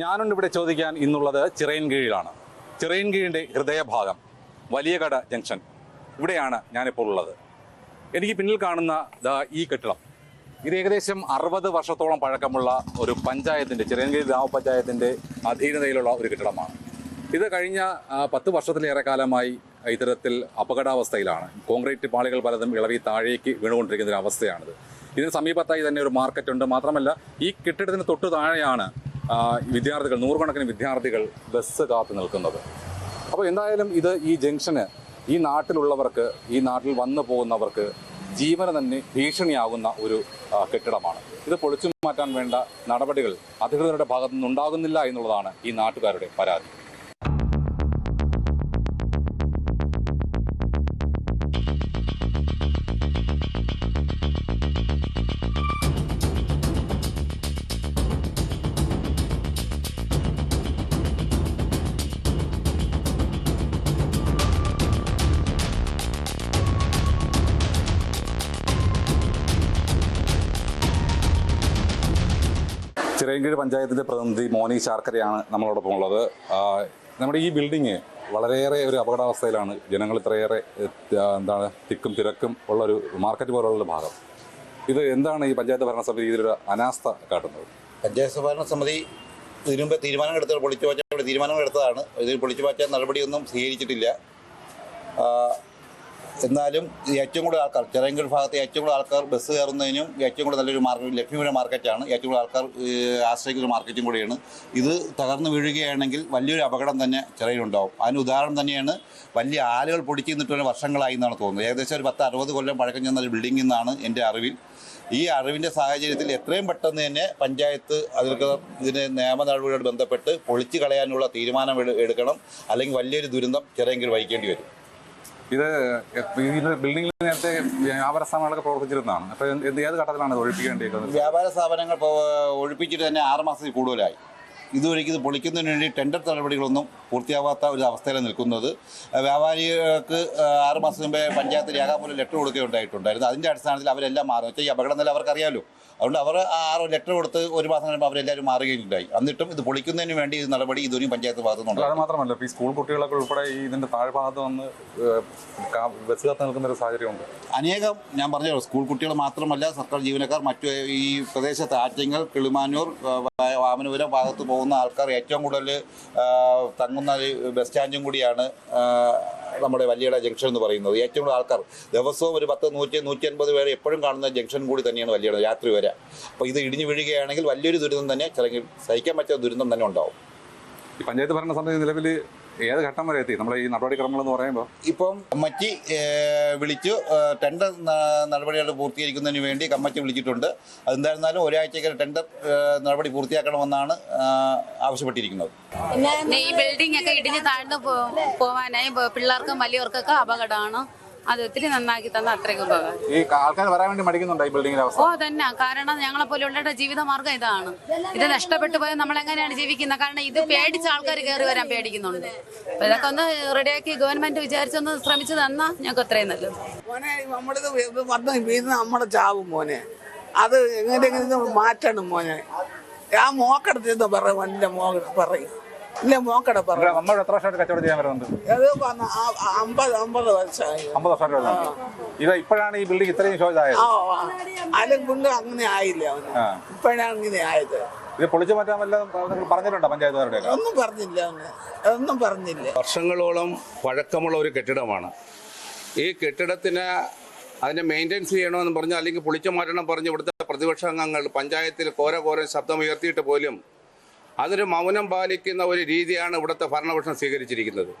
ഞാനുണ്ട് ഇവിടെ ചോദിക്കാൻ ഇന്നുള്ളത് ചിറയൻകീഴിലാണ്. ചിറയൻകീഴിന്റെ ഹൃദയഭാഗം വലിയകട ജംഗ്ഷൻ. ഇവിടെയാണ് ഞാനിപ്പോൾ ഉള്ളത്. എനിക്ക് പിന്നിൽ കാണുന്ന ഈ കെട്ടിടം. ഇത് ഏകദേശം അറുപത് വർഷത്തോളം പഴക്കമുള്ള ഒരു പഞ്ചായത്തിന്റെ ചിറയൻകീഴ് ഗ്രാമപഞ്ചായത്തിന്റെ അധീനതയിലുള്ള ഒരു കെട്ടിടമാണ്. ഇത് കഴിഞ്ഞ പത്ത് വർഷത്തിലേറെ കാലമായി ഇത്തരത്തിൽ അപകടാവസ്ഥയിലാണ്. കോൺക്രീറ്റ് പാളികൾ പലതും ഇളവി താഴേക്ക് വീണുകൊണ്ടിരിക്കുന്ന ഒരു അവസ്ഥയാണിത്. ഇതിന് സമീപത്തായി തന്നെ ഒരു മാർക്കറ്റ് ഉണ്ട് മാത്രമല്ല ഈ കെട്ടിടത്തിന് തൊട്ടു താഴെയാണ് വിദ്യാർത്ഥികൾ നൂറുകണക്കിന് വിദ്യാർത്ഥികൾ ബസ് കാത്തു നിൽക്കുന്നത്. അപ്പോൾ എന്തായാലും ഇത് ഈ ജംഗ്ഷന് ഈ നാട്ടിലുള്ളവർക്ക് ഈ നാട്ടിൽ വന്നു പോകുന്നവർക്ക് ജീവന് തന്നെ ഭീഷണിയാകുന്ന ഒരു കെട്ടിടമാണ്. ഇത് പൊളിച്ചു മാറ്റാൻ വേണ്ട നടപടികൾ അധികൃതരുടെ ഭാഗത്തു നിന്നുണ്ടാകുന്നില്ല എന്നുള്ളതാണ് ഈ നാട്ടുകാരുടെ പരാതി. ചിറയൻകീഴ് പഞ്ചായത്തിന്റെ പ്രതിനിധി മോനി ചാർക്കരയാണ് നമ്മളോടൊപ്പം ഉള്ളത്. നമ്മുടെ ഈ ബിൽഡിങ് വളരെയേറെ ഒരു അപകടാവസ്ഥയിലാണ് ജനങ്ങൾ ഇത്രയേറെ എന്താണ് തിക്കും തിരക്കും ഉള്ള ഒരു മാർക്കറ്റ് പോലുള്ള ഭാഗം. ഇത് എന്താണ് ഈ പഞ്ചായത്ത് ഭരണസമിതി ഇതിലൊരു അനാസ്ഥ കാട്ടുന്നത്? പഞ്ചായത്ത് ഭരണസമിതി ഇതിനു തീരുമാനങ്ങൾ എടുത്ത പൊളിച്ചു മാറ്റാൻ തീരുമാനം എടുത്തതാണ്. ഇതിൽ പൊളിച്ചു മാറ്റാൻ നടപടിയൊന്നും സ്വീകരിച്ചിട്ടില്ല. എന്നാലും ഏറ്റവും കൂടുതൽ ആൾക്കാർ ചിറയങ്കൽ ഭാഗത്ത് ഏറ്റവും കൂടുതൽ ആൾക്കാർ ബസ് കയറുന്നതിനും ഏറ്റവും കൂടുതൽ നല്ലൊരു മാർക്കറ്റ് ലഭ്യമായ മാർക്കറ്റാണ് ഏറ്റവും കൂടുതൽ ആൾക്കാർ ആശ്രയിക്കുന്ന മാർക്കറ്റും കൂടിയാണ്. ഇത് തകർന്നു വീഴുകയാണെങ്കിൽ വലിയൊരു അപകടം തന്നെ ചിറയിലുണ്ടാവും അതിന് ഉദാഹരണം തന്നെയാണ് വലിയ ആലുകൾ പൊടിച്ചു നിന്നിട്ട് വർഷങ്ങളായി എന്നാണ് തോന്നുന്നത്. ഏകദേശം ഒരു പത്ത് അറുപത് കൊല്ലം പഴക്കം ചെന്ന ഒരു ബിൽഡിംഗ് എന്നാണ് എന്റെ അറിവിൽ. ഈ അറിവിന്റെ സാഹചര്യത്തിൽ എത്രയും പെട്ടെന്ന് തന്നെ പഞ്ചായത്ത് അധികൃതർ ഇതിന് നിയമ നടപടിയോട് ബന്ധപ്പെട്ട് പൊളിച്ചു കളയാനുള്ള തീരുമാനം എടുക്കണം. അല്ലെങ്കിൽ വലിയൊരു ദുരന്തം ചെറിയെങ്കിൽ വഹിക്കേണ്ടി വരും. ഇത് ബിൽഡിംഗിൽ നേരത്തെ വ്യാപാര സ്ഥാപനങ്ങളൊക്കെ പ്രവർത്തിച്ചിരുന്നതാണ്. അപ്പോൾ എന്ത് ഏത് ഘട്ടത്തിലാണ് ഇത് ഒഴിപ്പിക്കേണ്ടിയിരിക്കുന്നത് വ്യാപാര സ്ഥാപനങ്ങൾ ഒഴിപ്പിച്ചിട്ട് തന്നെ ആറ് മാസത്തിൽ കൂടുതലായി. ഇതുവരെ ഇത് പൊളിക്കുന്നതിന് വേണ്ടി ടെൻഡർ നടപടികളൊന്നും പൂർത്തിയാവാത്ത ഒരു അവസ്ഥയിലാണ് നിൽക്കുന്നത്. വ്യാപാരികൾക്ക് ആറ് മാസം മുമ്പേ പഞ്ചായത്ത് രേഖാമൂലം ലെറ്റർ കൊടുക്കുകയുണ്ടായിട്ടുണ്ടായിരുന്നു. അതിന്റെ അടിസ്ഥാനത്തിൽ അവരെല്ലാം മാറും. വെച്ചാൽ ഈ അപകടം നില അവർക്കറിയാമല്ലോ അതുകൊണ്ട് അവർ ആ ആറ് ലെറ്റർ കൊടുത്ത് ഒരു മാസം കഴിയുമ്പോൾ അവരെല്ലാവരും മാറുകയുണ്ടായി. എന്നിട്ടും ഇത് പൊളിക്കുന്നതിന് വേണ്ടി ഈ നടപടി ഇതുവരെയും പഞ്ചായത്ത് ഭാഗത്തുനിന്നുണ്ട് അത് മാത്രമല്ല ഈ സ്കൂൾ കുട്ടികളൊക്കെ ഉൾപ്പെടെ ഈ ഇതിന്റെ താഴ്ഭാഗത്ത് വന്ന് ബസ് കാത്ത് നിൽക്കുന്ന ഒരു സാഹചര്യമുണ്ട്. അനേകം ഞാൻ പറഞ്ഞു സ്കൂൾ കുട്ടികൾ മാത്രമല്ല സർക്കാർ ജീവനക്കാർ മറ്റു ഈ പ്രദേശത്ത് ആറ്റിങ്ങൽ കിളിമാനൂർ വാമനപുരം ഭാഗത്ത് പോകുന്ന ആൾക്കാർ ഏറ്റവും കൂടുതൽ തങ്ങുന്ന ഒരു ബസ് സ്റ്റാൻഡും കൂടിയാണ് നമ്മുടെ വലിയട ജംഗ്ഷൻ എന്ന് പറയുന്നത്. ഏറ്റവും കൂടുതൽ ആൾക്കാർ ദിവസവും ഒരു പത്ത് നൂറ്റി നൂറ്റി അൻപത് പേരെ എപ്പോഴും കാണുന്ന ജംഗ്ഷൻ കൂടി തന്നെയാണ് വലിയട രാത്രി വരെ. അപ്പോൾ ഇത് ഇടിഞ്ഞു വീഴുകയാണെങ്കിൽ വലിയൊരു ദുരിതം തന്നെ ചിലങ്കിൽ സഹിക്കാൻ പറ്റാത്ത ദുരിതം തന്നെ ഉണ്ടാവും. പഞ്ചായത്ത് ഭരണസമിതി നിലവിൽ ഏത് ഘട്ടം വരെ എത്തി? നമ്മുടെ ഈ നടപടിക്രമങ്ങൾ എന്ന് പറയുമ്പോൾ ഇപ്പം കമ്മറ്റി വിളിച്ചു. ടെൻഡർ നടപടികൾ പൂർത്തീകരിക്കുന്നതിന് വേണ്ടി കമ്മറ്റി വിളിച്ചിട്ടുണ്ട്. അതെന്തായിരുന്നാലും ഒരാഴ്ചയ്ക്ക് ടെൻഡർ നടപടി പൂർത്തിയാക്കണമെന്നാണ് ആവശ്യപ്പെട്ടിരിക്കുന്നത്. പിന്നെ ഈ ബിൽഡിംഗ് ഒക്കെ ഇടിഞ്ഞ് താഴ്ന്നു പോകാനായി പോവാനായി പിള്ളേർക്കും വലിയവർക്കൊക്കെ അപകടമാണ്. അത് ഒത്തിരി നന്നാക്കി തന്ന അത്രയ്ക്ക് ഉപകാരം. ഈ ആൾക്കാർ വരാൻ വേണ്ടി മടിക്കുന്നുണ്ട് ഈ ബിൽഡിങ്ങിന്റെ അവസ്ഥ? ഓ തന്നെ കാരണം ഞങ്ങളെ പോലെയുള്ളവരുടെ ജീവിതമാർഗം ഇതാണ്. ഇത് നഷ്ടപ്പെട്ടു പോയാൽ നമ്മൾ എങ്ങനെയാണ് ജീവിക്കുന്നത്? കാരണം ഇത് പേടിച്ച ആൾക്കാർ കയറി വരാൻ പേടിക്കുന്നുണ്ട്. അപ്പൊ ഇതൊക്കെ ഒന്ന് റെഡിയാക്കി ഗവൺമെന്റ് വിചാരിച്ചൊന്ന് ശ്രമിച്ചു തന്നാ ഞങ്ങൾക്ക് അത്രയും നല്ലത്. മോനെ നമ്മളിത് വന്ന് നമ്മുടെ ചാവും മോനെ. അത് എങ്ങനെ മാറ്റണം മോനെ. ആ മോക്കടത്ത് പറയും വല്ല മോക പറയും. ഇല്ല മോക്കട പറഞ്ഞു നമ്മൾ എത്ര വർഷമായിട്ട് കച്ചവടം ചെയ്യാൻ വരുന്നുണ്ട്? അത് അമ്പത് അമ്പത് വർഷമായി. അമ്പത് വർഷമായിട്ട് ഇത് ഇപ്പോഴാണ് ഈ ബിൽഡിംഗ് ഇത്രയും ചോദിച്ചത് അതിലും കൊണ്ട് അങ്ങനെ ആയില്ല ഇപ്പോഴാണ് ഇങ്ങനെ ആയത്. ഇത് പൊളിച്ചു മാറ്റാൻ വല്ല നിങ്ങൾ പറഞ്ഞിട്ടുണ്ടോ പഞ്ചായത്തുകാരുടെ ഒന്നും പറഞ്ഞില്ല ഒന്നും പറഞ്ഞില്ല. വർഷങ്ങളോളം പഴക്കമുള്ള ഒരു കെട്ടിടമാണ്. ഈ കെട്ടിടത്തിന് അതിനെ മെയിന്റെനൻസ് ചെയ്യണമെന്ന് പറഞ്ഞ് അല്ലെങ്കിൽ പൊളിച്ചു മാറ്റണം പറഞ്ഞ് ഇവിടുത്തെ പ്രതിപക്ഷ അംഗങ്ങൾ പഞ്ചായത്തിൽ കോര കോര ശബ്ദം ഉയർത്തിയിട്ട് പോലും അതൊരു മൗനം പാലിക്കുന്ന ഒരു രീതിയാണ് ഇവിടുത്തെ ഭരണപക്ഷം സ്വീകരിച്ചിരിക്കുന്നത്.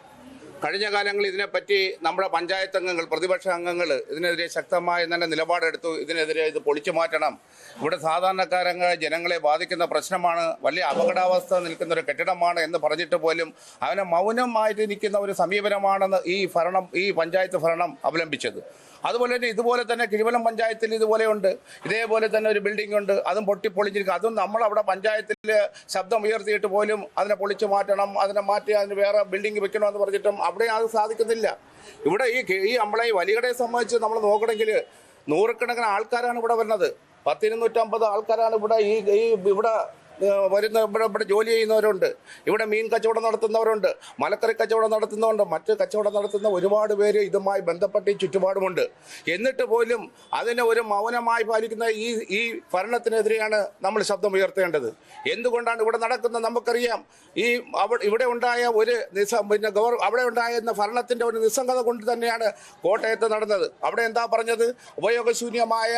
കഴിഞ്ഞ കാലങ്ങളിൽ ഇതിനെപ്പറ്റി നമ്മുടെ പഞ്ചായത്ത് അംഗങ്ങൾ പ്രതിപക്ഷ അംഗങ്ങൾ ഇതിനെതിരെ ശക്തമായ തന്നെ നിലപാടെടുത്തു. ഇതിനെതിരെ ഇത് പൊളിച്ചു മാറ്റണം. ഇവിടെ സാധാരണക്കാരങ്ങളെ ജനങ്ങളെ ബാധിക്കുന്ന പ്രശ്നമാണ്. വലിയ അപകടാവസ്ഥ നിൽക്കുന്ന ഒരു കെട്ടിടമാണ് എന്ന് പറഞ്ഞിട്ട് പോലും അവനെ മൗനമായിട്ട് നിൽക്കുന്ന ഒരു സമീപനമാണെന്ന് ഈ ഭരണം ഈ പഞ്ചായത്ത് ഭരണം അവലംബിച്ചത്. അതുപോലെ തന്നെ ഇതുപോലെ തന്നെ കിഴിവലം പഞ്ചായത്തിൽ ഇതുപോലെയുണ്ട് ഇതേപോലെ തന്നെ ഒരു ബിൽഡിംഗ് ഉണ്ട്. അതും പൊട്ടിപ്പൊളിഞ്ഞിരിക്കും അതും നമ്മൾ അവിടെ പഞ്ചായത്തിൽ ശബ്ദം ഉയർത്തിയിട്ട് പോലും അതിനെ പൊളിച്ചു മാറ്റണം അതിനെ മാറ്റി അതിന് വേറെ ബിൽഡിംഗ് വെക്കണമെന്ന് പറഞ്ഞിട്ടും അവിടെ അത് സാധിക്കുന്നില്ല. ഇവിടെ ഈ ഈ നമ്മളെ ഈ വലികടയെ സംബന്ധിച്ച് നമ്മൾ നോക്കണമെങ്കിൽ നൂറുകണക്കിന് ആൾക്കാരാണ് ഇവിടെ വരുന്നത്. പത്തിരുന്നൂറ്റമ്പത് ആൾക്കാരാണ് ഇവിടെ ഈ ഇവിടെ വരുന്ന ഇവിടെ ഇവിടെ ജോലി ചെയ്യുന്നവരുണ്ട്. ഇവിടെ മീൻ കച്ചവടം നടത്തുന്നവരുണ്ട്. മലക്കറി കച്ചവടം നടത്തുന്നവരുണ്ട്. മറ്റ് കച്ചവടം നടത്തുന്ന ഒരുപാട് പേര് ഇതുമായി ബന്ധപ്പെട്ട് ഈ ചുറ്റുപാടുമുണ്ട്. എന്നിട്ട് പോലും അതിനെ ഒരു മൗനമായി പാലിക്കുന്ന ഈ ഈ ഭരണത്തിനെതിരെയാണ് നമ്മൾ ശബ്ദം ഉയർത്തേണ്ടത്. എന്തുകൊണ്ടാണ് ഇവിടെ നടക്കുന്നത് നമുക്കറിയാം. ഈ ഇവിടെ ഉണ്ടായ ഒരു നിസ പിന്നെ ഗവർ അവിടെ ഉണ്ടായിരുന്ന ഭരണത്തിന്റെ ഒരു നിസ്സംഗത കൊണ്ട് തന്നെയാണ് കോട്ടയത്ത് നടന്നത്. അവിടെ എന്താ പറഞ്ഞത്? ഉപയോഗശൂന്യമായ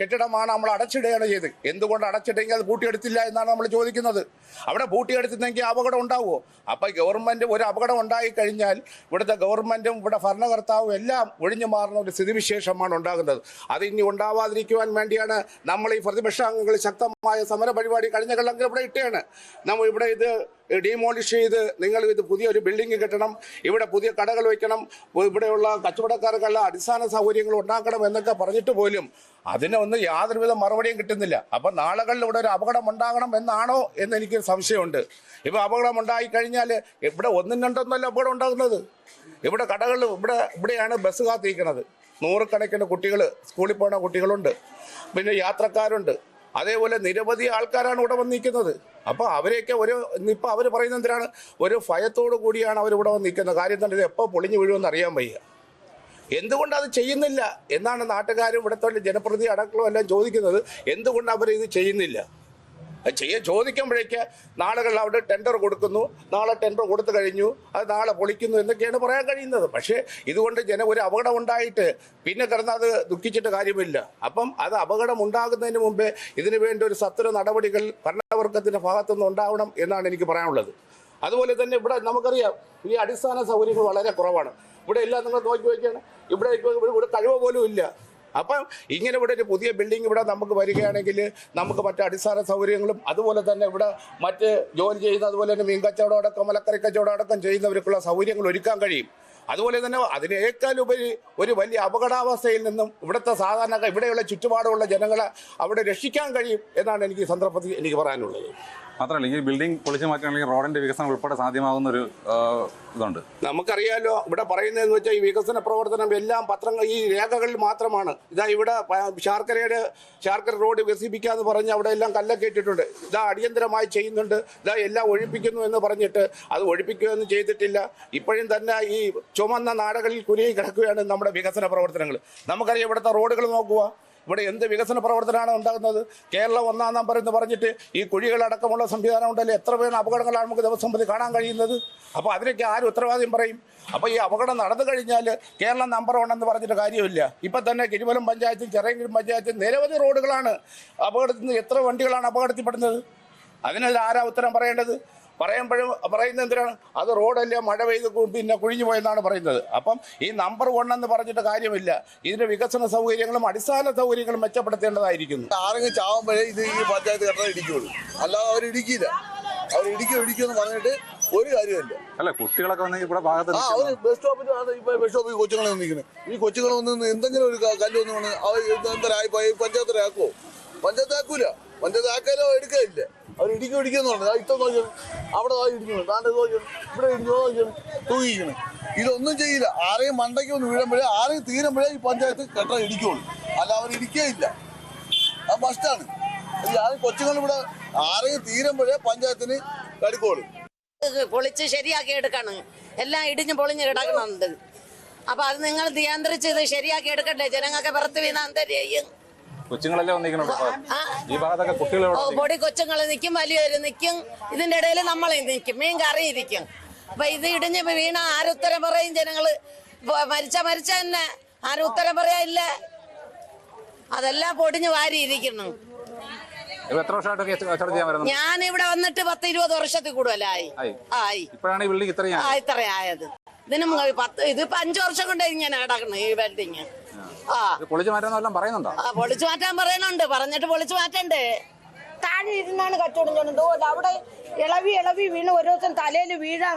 കെട്ടിടമാണ് നമ്മൾ അടച്ചിടുകയാണ് ചെയ്ത് എന്തുകൊണ്ട് അടച്ചിട്ടെങ്കിൽ അത് കൂട്ടിയെടുത്തില്ല എന്നാണ് നമ്മൾ ചോദിക്കുന്നത്. അവിടെ പൂട്ടിയെടുത്തിരുന്നെങ്കിൽ അപകടം ഉണ്ടാവുമോ? അപ്പൊ ഗവൺമെന്റ് ഒരു അപകടം ഉണ്ടായി കഴിഞ്ഞാൽ ഇവിടുത്തെ ഗവൺമെന്റും ഇവിടെ ഭരണകർത്താവും എല്ലാം ഒഴിഞ്ഞു മാറുന്ന ഒരു സ്ഥിതിവിശേഷമാണ് ഉണ്ടാകുന്നത്. അത് ഇനി ഉണ്ടാവാതിരിക്കുവാൻ വേണ്ടിയാണ് നമ്മൾ ഈ പ്രതിപക്ഷാംഗങ്ങൾ ശക്തമായ സമര പരിപാടി കഴിഞ്ഞ കൊല്ലം ഇവിടെ ഇട്ടാണ്. നമ്മൾ ഇവിടെ ഇത് ഡീമോളിഷ് ചെയ്ത് നിങ്ങൾ ഇത് പുതിയൊരു ബിൽഡിംഗ് കെട്ടണം ഇവിടെ പുതിയ കടകൾ വയ്ക്കണം ഇവിടെയുള്ള കച്ചവടക്കാർക്കുള്ള അടിസ്ഥാന സൗകര്യങ്ങൾ ഉണ്ടാക്കണം എന്നൊക്കെ പറഞ്ഞിട്ട് പോലും അതിനൊന്നും യാതൊരുവിധ മറുപടിയും കിട്ടുന്നില്ല. അപ്പം നാളുകളിൽ ഇവിടെ ഒരു അപകടം ഉണ്ടാകണം എന്നാണോ എന്ന് എനിക്ക് സംശയമുണ്ട്. ഇപ്പം അപകടം ഉണ്ടായി കഴിഞ്ഞാൽ ഇവിടെ ഒന്നും രണ്ടൊന്നല്ല അപകടം ഉണ്ടാകുന്നത്. ഇവിടെ കടകൾ ഇവിടെ ഇവിടെയാണ് ബസ് കാത്തിരിക്കുന്നത്. നൂറുകണക്കിന് കുട്ടികൾ സ്കൂളിൽ പോകുന്ന കുട്ടികളുണ്ട്. പിന്നെ യാത്രക്കാരുണ്ട്. അതേപോലെ നിരവധി ആൾക്കാരാണ് ഇവിടെ വന്ന് നിൽക്കുന്നത് അപ്പോൾ അവരെയൊക്കെ ഒരു ഇപ്പം അവർ പറയുന്ന എന്തിനാണ്? ഒരു ഭയത്തോടു കൂടിയാണ് അവർ ഇവിടെ വന്ന് നിൽക്കുന്നത് കാര്യം തന്നെ ഇത് എപ്പോൾ പൊളിഞ്ഞു വീഴുമെന്ന് അറിയാൻ വയ്യ. എന്തുകൊണ്ട് അത് ചെയ്യുന്നില്ല? എന്നാണ് നാട്ടുകാരും ഇവിടുത്തെ ജനപ്രതി അടക്കളും എല്ലാം ചോദിക്കുന്നത്. എന്തുകൊണ്ട് അവർ ഇത് ചെയ്യുന്നില്ല? ചെയ്യ ചോദിക്കുമ്പോഴേക്ക് നാളുകൾ അവിടെ ടെൻഡർ കൊടുക്കുന്നു. നാളെ ടെൻഡർ കൊടുത്തു കഴിഞ്ഞു. അത് നാളെ പൊളിക്കുന്നു എന്നൊക്കെയാണ് പറയാൻ കഴിയുന്നത്. പക്ഷേ ഇതുകൊണ്ട് ജന ഒരു അപകടം ഉണ്ടായിട്ട് പിന്നെ കിടന്ന് അത് ദുഃഖിച്ചിട്ട് കാര്യമില്ല. അപ്പം അത് അപകടം ഉണ്ടാകുന്നതിന് മുമ്പേ ഇതിനു വേണ്ടി ഒരു സത്വര നടപടികൾ ഭരണവർഗത്തിന്റെ ഭാഗത്തുനിന്ന് ഉണ്ടാവണം എന്നാണ് എനിക്ക് പറയാനുള്ളത്. അതുപോലെ തന്നെ ഇവിടെ നമുക്കറിയാം ഈ അടിസ്ഥാന സൗകര്യങ്ങൾ വളരെ കുറവാണ്. ഇവിടെ എല്ലാം നിങ്ങൾ നോക്കി വയ്ക്കുകയാണ് ഇവിടെ ഇവിടെ കഴിവ് പോലും ഇല്ല. അപ്പം ഇങ്ങനെ ഇവിടെ ഒരു പുതിയ ബിൽഡിംഗ് ഇവിടെ നമുക്ക് വരികയാണെങ്കിൽ നമുക്ക് മറ്റ് അടിസ്ഥാന സൗകര്യങ്ങളും അതുപോലെ തന്നെ ഇവിടെ മറ്റ് ജോലി ചെയ്യുന്ന അതുപോലെ തന്നെ മീൻ കച്ചവടം അടക്കം മലക്കറി കച്ചവടം അടക്കം ചെയ്യുന്നവർക്കുള്ള സൗകര്യങ്ങൾ ഒരുക്കാൻ കഴിയും. അതുപോലെ തന്നെ അതിനേക്കാൾ ഉപരി ഒരു വലിയ അപകടാവസ്ഥയിൽ നിന്നും ഇവിടുത്തെ സാധാരണ ഇവിടെയുള്ള ചുറ്റുപാടുള്ള ജനങ്ങളെ അവിടെ രക്ഷിക്കാൻ കഴിയും എന്നാണ് എനിക്ക് സന്ദർഭത്തിൽ എനിക്ക് പറയാനുള്ളത്. മാത്രമല്ല ഈ ബിൽഡിംഗ് പൊളിച്ചു മാറ്റുകയാണെങ്കിൽ റോഡിന്റെ വികസനം ഉൾപ്പെടെ സാധ്യമാകുന്ന ഒരു ഇതുണ്ട്. നമുക്കറിയാലോ ഇവിടെ പറയുന്നതെന്ന് വെച്ചാൽ ഈ വികസന പ്രവർത്തനം എല്ലാം പത്രങ്ങൾ ഈ രേഖകളിൽ മാത്രമാണ്. ഇതാ ഇവിടെ ശാർക്കരയുടെ ശാർക്കര റോഡ് വികസിപ്പിക്കാന്ന് പറഞ്ഞ് അവിടെ എല്ലാം കല്ലൊക്കെ ഇട്ടിട്ടുണ്ട് ഇതാ അടിയന്തരമായി ചെയ്യുന്നുണ്ട്. ഇതാ എല്ലാം ഒഴിപ്പിക്കുന്നു എന്ന് പറഞ്ഞിട്ട് അത് ഒഴിപ്പിക്കുകയൊന്നും ചെയ്തിട്ടില്ല. ഇപ്പോഴും തന്നെ ഈ ചുമന്ന നാടുകളിൽ കുരുങ്ങി കിടക്കുകയാണ് നമ്മുടെ വികസന പ്രവർത്തനങ്ങൾ. നമുക്കറിയാം ഇവിടുത്തെ റോഡുകൾ നോക്കുക ഇവിടെ എന്ത് വികസന പ്രവർത്തനമാണ് ഉണ്ടാകുന്നത്? കേരളം ഒന്നാം നമ്പർ എന്ന് പറഞ്ഞിട്ട് ഈ കുഴികളടക്കമുള്ള സംവിധാനം ഉണ്ടല്ലോ? എത്ര പേര് അപകടങ്ങളാണ് നമുക്ക് ദിവസം പ്രതി കാണാൻ കഴിയുന്നത്? അപ്പോൾ അതിനൊക്കെ ആരും ഉത്തരവാദിയും പറയും? അപ്പോൾ ഈ അപകടം നടന്നു കഴിഞ്ഞാൽ കേരളം നമ്പർ വൺ എന്ന് പറഞ്ഞിട്ട് കാര്യമില്ല. ഇപ്പം തന്നെ കിരുമലം പഞ്ചായത്തിൽ ചെറിയങ്കിലും പഞ്ചായത്തും നിരവധി റോഡുകളാണ് അപകടത്തിൽ നിന്ന് എത്ര വണ്ടികളാണ് അപകടത്തിൽപ്പെടുന്നത്? അതിനെതിരെ ആരാ ഉത്തരം പറയേണ്ടത്? പറയുമ്പോഴും പറയുന്നത് എന്തിനാണ്? അത് റോഡല്ല മഴ പെയ്ത് പിന്നെ കുഴിഞ്ഞു പോയെന്നാണ് പറയുന്നത്. അപ്പം ഈ നമ്പർ വൺ എന്ന് പറഞ്ഞിട്ട് കാര്യമില്ല. ഇതിന്റെ വികസന സൗകര്യങ്ങളും അടിസ്ഥാന സൗകര്യങ്ങളും മെച്ചപ്പെടുത്തേണ്ടതായിരിക്കുന്നു. ആരെങ്കിലും ചാവുമ്പോഴേ ഇത് ഈ പഞ്ചായത്ത് കെട്ടണം ഇടിക്കുള്ളൂ. അല്ലാതെ അവർ ഇടിക്കില്ല. അവർ ഇടിക്കും എന്ന് പറഞ്ഞിട്ട് ഒരു കാര്യമില്ല അല്ല കുട്ടികളൊക്കെ വന്നെങ്കിൽ ഇവിടെ ഭാഗത്ത് ബസ് സ്റ്റോപ്പിലാണ് ഇപ്പൊ ബസ് സ്റ്റോപ്പിൽ കൊച്ചുങ്ങളെ നിൽക്കുന്നത് ഈ കൊച്ചുങ്ങളെ വന്ന് എന്തെങ്കിലും ഒരു കല്ല് വന്നു അവർ എന്തായി പോയി പഞ്ചായത്തിലാക്കുമോ പഞ്ചായത്ത് ആക്കൂല പഞ്ചായത്ത് അവർ ഇടിക്കും ഇടിക്കുന്നുണ്ട് ഇത്ര നോക്കിയാണ് അവിടെ ദാ ഇടിക്കുന്നു താന്റെ നോക്കിയാണ് ഇവിടെ ഇടിഞ്ഞു നോക്കിയാണ് തൂങ്ങിക്കണം ഇതൊന്നും ചെയ്യില്ല. ആരെയും മണ്ടയ്ക്ക് ഒന്ന് വീഴുമ്പോഴേ ആരെയും തീരുമ്പോഴേ ഈ പഞ്ചായത്ത് കെട്ടറ ഇടിക്കുള്ളൂ. അല്ല അവർ ഇടിക്കുകയില്ല അത് മസ്റ്റാണ് ഞാൻ കൊച്ചുങ്ങൾ ഇവിടെ ആരെയും തീരുമ്പോഴേ പഞ്ചായത്തിന് കടുക്കോളൂ. പൊളിച്ച് ശരിയാക്കി എടുക്കണം. എല്ലാം ഇടിഞ്ഞ് പൊളിഞ്ഞ് കിടക്കണുണ്ട്. അപ്പൊ അത് നിങ്ങൾ നിയന്ത്രിച്ച് ഇത് ശരിയാക്കി എടുക്കണ്ടേ? ജനങ്ങൾക്ക് പുറത്ത് വീണ അന്തരെയും കൊച്ചുങ്ങളെല്ലാം വന്നിരിക്കണോ ഈ ഭാഗത്തൊക്കെ ഇവിടെ പൊടി കൊച്ചുങ്ങൾ നിൽക്കും വലിയവര് നിൽക്കും ഇതിന്റെ ഇടയിൽ നമ്മളെ നിൽക്കും മീൻ കറി ഇരിക്കും. അപ്പൊ ഇത് ഇടിഞ്ഞ് വീണ ആരുത്തരം പറയും ജനങ്ങൾ. മരിച്ച മരിച്ച തന്നെ. ആരും ഉത്തരം പറയാനില്ല അതെല്ലാം പൊടിഞ്ഞ് വാരിയിരിക്കുന്നു എത്ര ഞാൻ ഇവിടെ വന്നിട്ട് പത്ത് ഇരുപത് വർഷത്തിൽ കൂടുതലായി ആയി. ഇതിനും ഇപ്പോഴാണ് ഇത്രയും ആയത്? ഇതിന് പത്ത് ഇതിപ്പോ അഞ്ചു വർഷം കൊണ്ട് ഇങ്ങനെ കിടക്കണം ഈ ബിൽഡിങ് ആ. പൊളിച്ചു മാറ്റാന്നെല്ലാം പറയുന്നുണ്ടോ? ആ, പൊളിച്ചു മാറ്റാൻ പറയുന്നുണ്ട്. പറഞ്ഞിട്ട് പൊളിച്ചു മാറ്റണ്ടേ. താഴെ ഇരുന്നാണ് കച്ചവടം ചെയ്യുന്നത്. ഓ, അവിടെ ഇളവി ഇളവി വീണ് ദിവസം തലയിൽ വീഴാൻ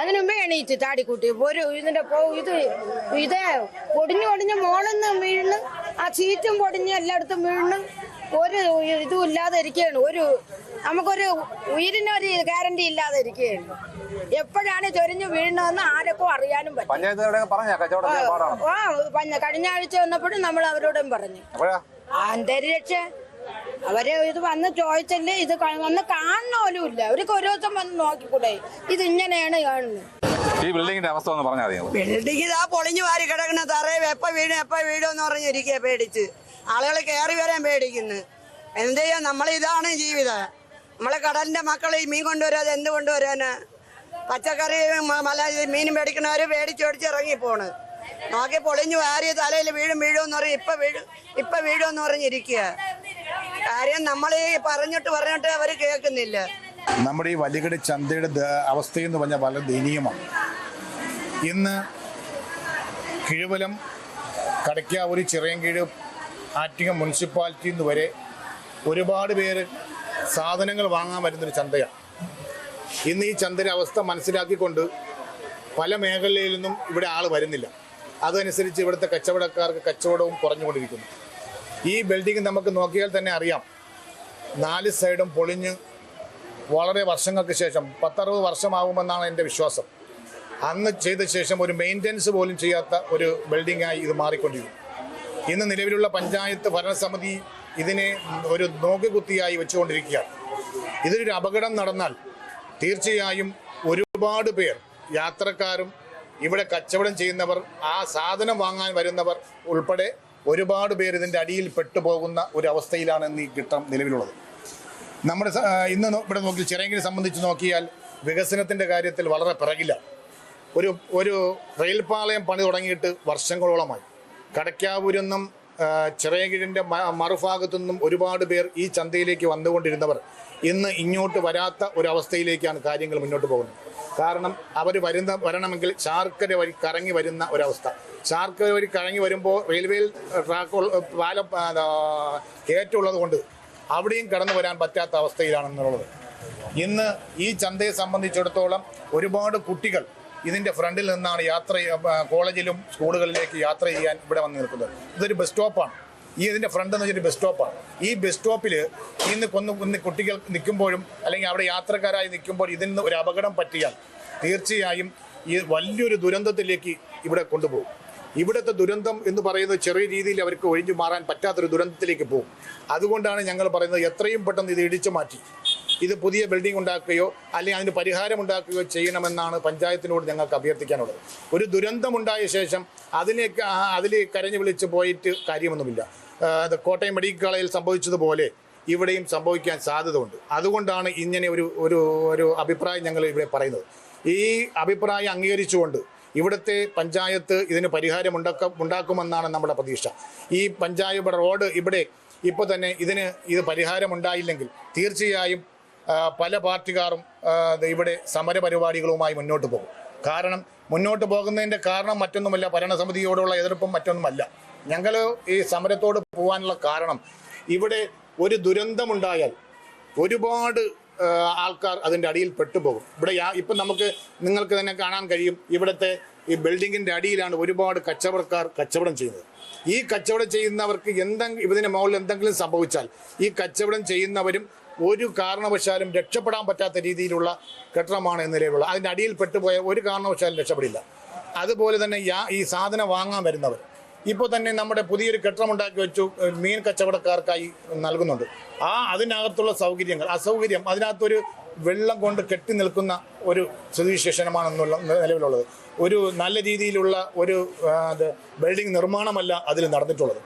അതിനു മുമ്പേ എണീറ്റ് ചാടിക്കൂട്ടി ഒരു ഇതിന്റെ ഇത് ഇതേ പൊടിഞ്ഞു പൊടിഞ്ഞ് മോളിന്ന് വീണ് ആ സീറ്റും പൊടിഞ്ഞ് എല്ലായിടത്തും വീണ് ഒരു ഇതും ഇല്ലാതെ ഇരിക്കുകയാണ്. ഒരു നമുക്കൊരു ഉയിരിനൊരു ഗ്യാരണ്ടി ഇല്ലാതെ ഇരിക്കുകയാണ് എപ്പോഴാണ് ചൊരിഞ്ഞ് വീഴുന്നതെന്ന് ആരൊക്കെ അറിയാനും പറ്റും ആ പഞ്ഞ- കഴിഞ്ഞ ആഴ്ച വന്നപ്പോഴും നമ്മൾ അവരോടും പറഞ്ഞു. അന്തരീക്ഷ. അവരെ ഇത് വന്ന് ചോദിച്ചല്ലേ ഇത് വന്ന് കാണണ പോലും ഇല്ല. അവർക്ക് ഒരു ദിവസം വന്ന് നോക്കിക്കൂടെ? ഇത് ഇങ്ങനെയാണ് കാണുന്നത്. ഈ ബിൽഡിങ്ങിന്റെ അവസ്ഥ ഒന്ന് പറഞ്ഞാൽ. ബിൽഡിംഗ് ഇതാ പൊളിഞ്ഞു വാരി കിടക്കണ തറയും എപ്പ വീഴും എപ്പ വീഴും എന്ന് പറഞ്ഞിരിക്കുക പേടിച്ച്. ആളുകൾ കയറി വരാൻ പേടിക്കുന്നു. എന്ത് ചെയ്യാ? നമ്മൾ ഇതാണ് ജീവിതം. നമ്മളെ കടലിന്റെ മക്കൾ ഈ മീൻ കൊണ്ടുവരാതെ എന്ത് കൊണ്ടുവരാന്? പച്ചക്കറി മല മീൻ മേടിക്കണവര് പേടിച്ചോടിച്ച് ഇറങ്ങി പോണ് നോക്കി പൊളിഞ്ഞു വാരി തലയിൽ വീഴും വീഴുമെന്ന് പറയും ഇപ്പൊ വീഴും ഇപ്പൊ വീഴുമെന്ന് പറഞ്ഞിരിക്കുക കാര്യം നമ്മൾ ഈ പറഞ്ഞിട്ട് പറഞ്ഞിട്ട് അവർ കേൾക്കുന്നില്ല. നമ്മുടെ ഈ വലികടി ചന്തയുടെ അവസ്ഥയെന്ന് പറഞ്ഞാൽ വളരെ ദയനീയമാണ്. ഇന്ന് കിഴുവലം കടയ്ക്കാവൂരി ചിറയൻകീഴ് ആറ്റിങ്ങ മുനിസിപ്പാലിറ്റിയിൽ നിന്ന് വരെ ഒരുപാട് പേര് സാധനങ്ങൾ വാങ്ങാൻ വരുന്നൊരു ചന്തയാണ്. ഇന്ന് ഈ ചന്തയുടെ അവസ്ഥ മനസ്സിലാക്കിക്കൊണ്ട് പല മേഖലയിൽ നിന്നും ഇവിടെ ആൾ വരുന്നില്ല. അതനുസരിച്ച് ഇവിടുത്തെ കച്ചവടക്കാർക്ക് കച്ചവടവും കുറഞ്ഞുകൊണ്ടിരിക്കുന്നു. ഈ ബിൽഡിംഗ് നമുക്ക് നോക്കിയാൽ തന്നെ അറിയാം. നാല് സൈഡും പൊളിഞ്ഞ് വളരെ വർഷങ്ങൾക്ക് ശേഷം പത്തറുപത് വർഷമാകുമെന്നാണ് എന്റെ വിശ്വാസം. അന്ന് ചെയ്ത ശേഷം ഒരു മെയിന്റനൻസ് പോലും ചെയ്യാത്ത ഒരു ബിൽഡിംഗായി ഇത് മാറിക്കൊണ്ടിരിക്കും ഇന്ന് നിലവിലുള്ള പഞ്ചായത്ത് ഭരണസമിതി ഇതിനെ ഒരു നോക്കുകുത്തിയായി വെച്ചുകൊണ്ടിരിക്കുകയാണ് ഇതിലൊരു അപകടം നടന്നാൽ തീർച്ചയായും ഒരുപാട് പേർ യാത്രക്കാരും ഇവിടെ കച്ചവടം ചെയ്യുന്നവർ ആ സാധനം വാങ്ങാൻ വരുന്നവർ ഉൾപ്പെടെ ഒരുപാട് പേർ ഇതിന്റെ അടിയിൽ പെട്ടുപോകുന്ന ഒരു അവസ്ഥയിലാണ് ഇന്ന് ഈ ഘട്ടം നിലവിലുള്ളത്. നമ്മുടെ ഇന്ന് ഇവിടെ നോക്കി ചിറയങ്കിനെ സംബന്ധിച്ച് നോക്കിയാൽ വികസനത്തിന്റെ കാര്യത്തിൽ വളരെ പിറകില്ല. ഒരു ഒരു റെയിൽ പാളയം പണി തുടങ്ങിയിട്ട് വർഷങ്ങളോളമായി. കടയ്ക്കാവൂരിൽ ആ, മറുഭാഗത്തു നിന്നും ഒരുപാട് പേർ ഈ ചന്തയിലേക്ക് വന്നുകൊണ്ടിരുന്നവർ ഇന്ന് ഇങ്ങോട്ട് വരാത്ത ഒരവസ്ഥയിലേക്കാണ് കാര്യങ്ങൾ മുന്നോട്ട് പോകുന്നത്. കാരണം അവർ വരുന്ന വരണമെങ്കിൽ ശാർക്കര വഴി കറങ്ങി വരുന്ന ഒരവസ്ഥ. ശാർക്കര വഴി കറങ്ങി വരുമ്പോൾ റെയിൽവേയിൽ ട്രാക്ക് പാലം കയറ്റുള്ളത് കൊണ്ട് അവിടെയും കടന്നു വരാൻ പറ്റാത്ത അവസ്ഥയിലാണെന്നുള്ളത്. ഇന്ന് ഈ ചന്തയെ സംബന്ധിച്ചിടത്തോളം ഒരുപാട് കുട്ടികൾ ഇതിന്റെ ഫ്രണ്ടിൽ നിന്നാണ് യാത്ര കോളേജിലും സ്കൂളുകളിലേക്ക് യാത്ര ചെയ്യാൻ ഇവിടെ വന്ന് നിൽക്കുന്നത്. ഇതൊരു ബസ് സ്റ്റോപ്പാണ് ഈ ഇതിന്റെ ഫ്രണ്ട് എന്ന് വെച്ചൊരു ബസ് സ്റ്റോപ്പാണ് ഈ ബസ് സ്റ്റോപ്പിൽ ഇന്ന് കൊന്ന് ഇന്ന് കുട്ടികൾ നിൽക്കുമ്പോഴും അല്ലെങ്കിൽ അവിടെ യാത്രക്കാരായി നിൽക്കുമ്പോൾ നിന്ന് ഒരു അപകടം പറ്റിയാൽ തീർച്ചയായും ഈ വലിയൊരു ദുരന്തത്തിലേക്ക് ഇവിടെ കൊണ്ടുപോകും. ഇവിടുത്തെ ദുരന്തം എന്ന് പറയുന്നത് ചെറിയ രീതിയിൽ അവർക്ക് ഒഴിഞ്ഞു മാറാൻ പറ്റാത്തൊരു ദുരന്തത്തിലേക്ക് പോകും. അതുകൊണ്ടാണ് ഞങ്ങൾ പറയുന്നത് എത്രയും പെട്ടെന്ന് ഇത് ഇടിച്ചു മാറ്റി. ഇത് പുതിയ ബിൽഡിംഗ് ഉണ്ടാക്കുകയോ അല്ലെങ്കിൽ അതിന് പരിഹാരം ഉണ്ടാക്കുകയോ ചെയ്യണമെന്നാണ് പഞ്ചായത്തിനോട് ഞങ്ങൾക്ക് അഭ്യർത്ഥിക്കാനുള്ളത്. ഒരു ദുരന്തമുണ്ടായ ശേഷം അതിലേക്ക് അതിൽ കരഞ്ഞു വിളിച്ച് പോയിട്ട് കാര്യമൊന്നുമില്ല. കോട്ടയം മെഡിക്കൽ കോളേജിൽ സംഭവിച്ചതുപോലെ ഇവിടെയും സംഭവിക്കാൻ സാധ്യതയുണ്ട്. അതുകൊണ്ടാണ് ഇങ്ങനെ ഒരു ഒരു ഒരു അഭിപ്രായം ഞങ്ങൾ ഇവിടെ പറയുന്നത്. ഈ അഭിപ്രായം അംഗീകരിച്ചുകൊണ്ട് ഇവിടുത്തെ പഞ്ചായത്ത് ഇതിന് പരിഹാരം ഉണ്ടാക്ക ഉണ്ടാക്കുമെന്നാണ് നമ്മുടെ പ്രതീക്ഷ. ഈ പഞ്ചായത്ത് റോഡ് ഇവിടെ ഇപ്പോൾ തന്നെ ഇതിന് ഇത് പരിഹാരം ഉണ്ടായില്ലെങ്കിൽ തീർച്ചയായും പല പാർട്ടിക്കാരും ഇവിടെ സമരപരിപാടികളുമായി മുന്നോട്ട് പോകും. കാരണം മുന്നോട്ട് പോകുന്നതിന്റെ കാരണം മറ്റൊന്നുമല്ല ഭരണസമിതിയോടുള്ള എതിർപ്പും മറ്റൊന്നുമല്ല. ഞങ്ങൾ ഈ സമരത്തോട് പോകാനുള്ള കാരണം ഇവിടെ ഒരു ദുരന്തമുണ്ടായാൽ ഒരുപാട് ആൾക്കാർ അതിന്റെ അടിയിൽ പെട്ടുപോകും. ഇവിടെ ഇപ്പം നമുക്ക് നിങ്ങൾക്ക് തന്നെ കാണാൻ കഴിയും ഇവിടുത്തെ ഈ ബിൽഡിങ്ങിന്റെ അടിയിലാണ് ഒരുപാട് കച്ചവടക്കാർ കച്ചവടം ചെയ്യുന്നത്. ഈ കച്ചവടം ചെയ്യുന്നവർക്ക് എന്തെങ്കിലും ഇതിന് മുകളിൽ എന്തെങ്കിലും സംഭവിച്ചാൽ ഈ കച്ചവടം ചെയ്യുന്നവരും ഒരു കാരണവശാലും രക്ഷപ്പെടാൻ പറ്റാത്ത രീതിയിലുള്ള കെട്ടിടമാണ് എന്ന നിലയിലുള്ള അതിന്റെ അടിയിൽ പെട്ടുപോയ ഒരു കാരണവശാലും രക്ഷപ്പെടില്ല. അതുപോലെ തന്നെ ഈ സാധനം വാങ്ങാൻ വരുന്നവർ. ഇപ്പോൾ തന്നെ നമ്മുടെ പുതിയൊരു കെട്ടിടം ഉണ്ടാക്കി വെച്ചു മീൻ കച്ചവടക്കാർക്കായി നൽകുന്നുണ്ട്. ആ അതിനകത്തുള്ള സൗകര്യങ്ങൾ അസൗകര്യം അതിനകത്തൊരു വെള്ളം കൊണ്ട് കെട്ടി നിൽക്കുന്ന ഒരു സ്ഥിതിവിശേഷമാണെന്നുള്ള നിലവിലുള്ളത്. ഒരു നല്ല രീതിയിലുള്ള ഒരു ബിൽഡിംഗ് നിർമ്മാണമല്ല അതിൽ നടന്നിട്ടുള്ളത്.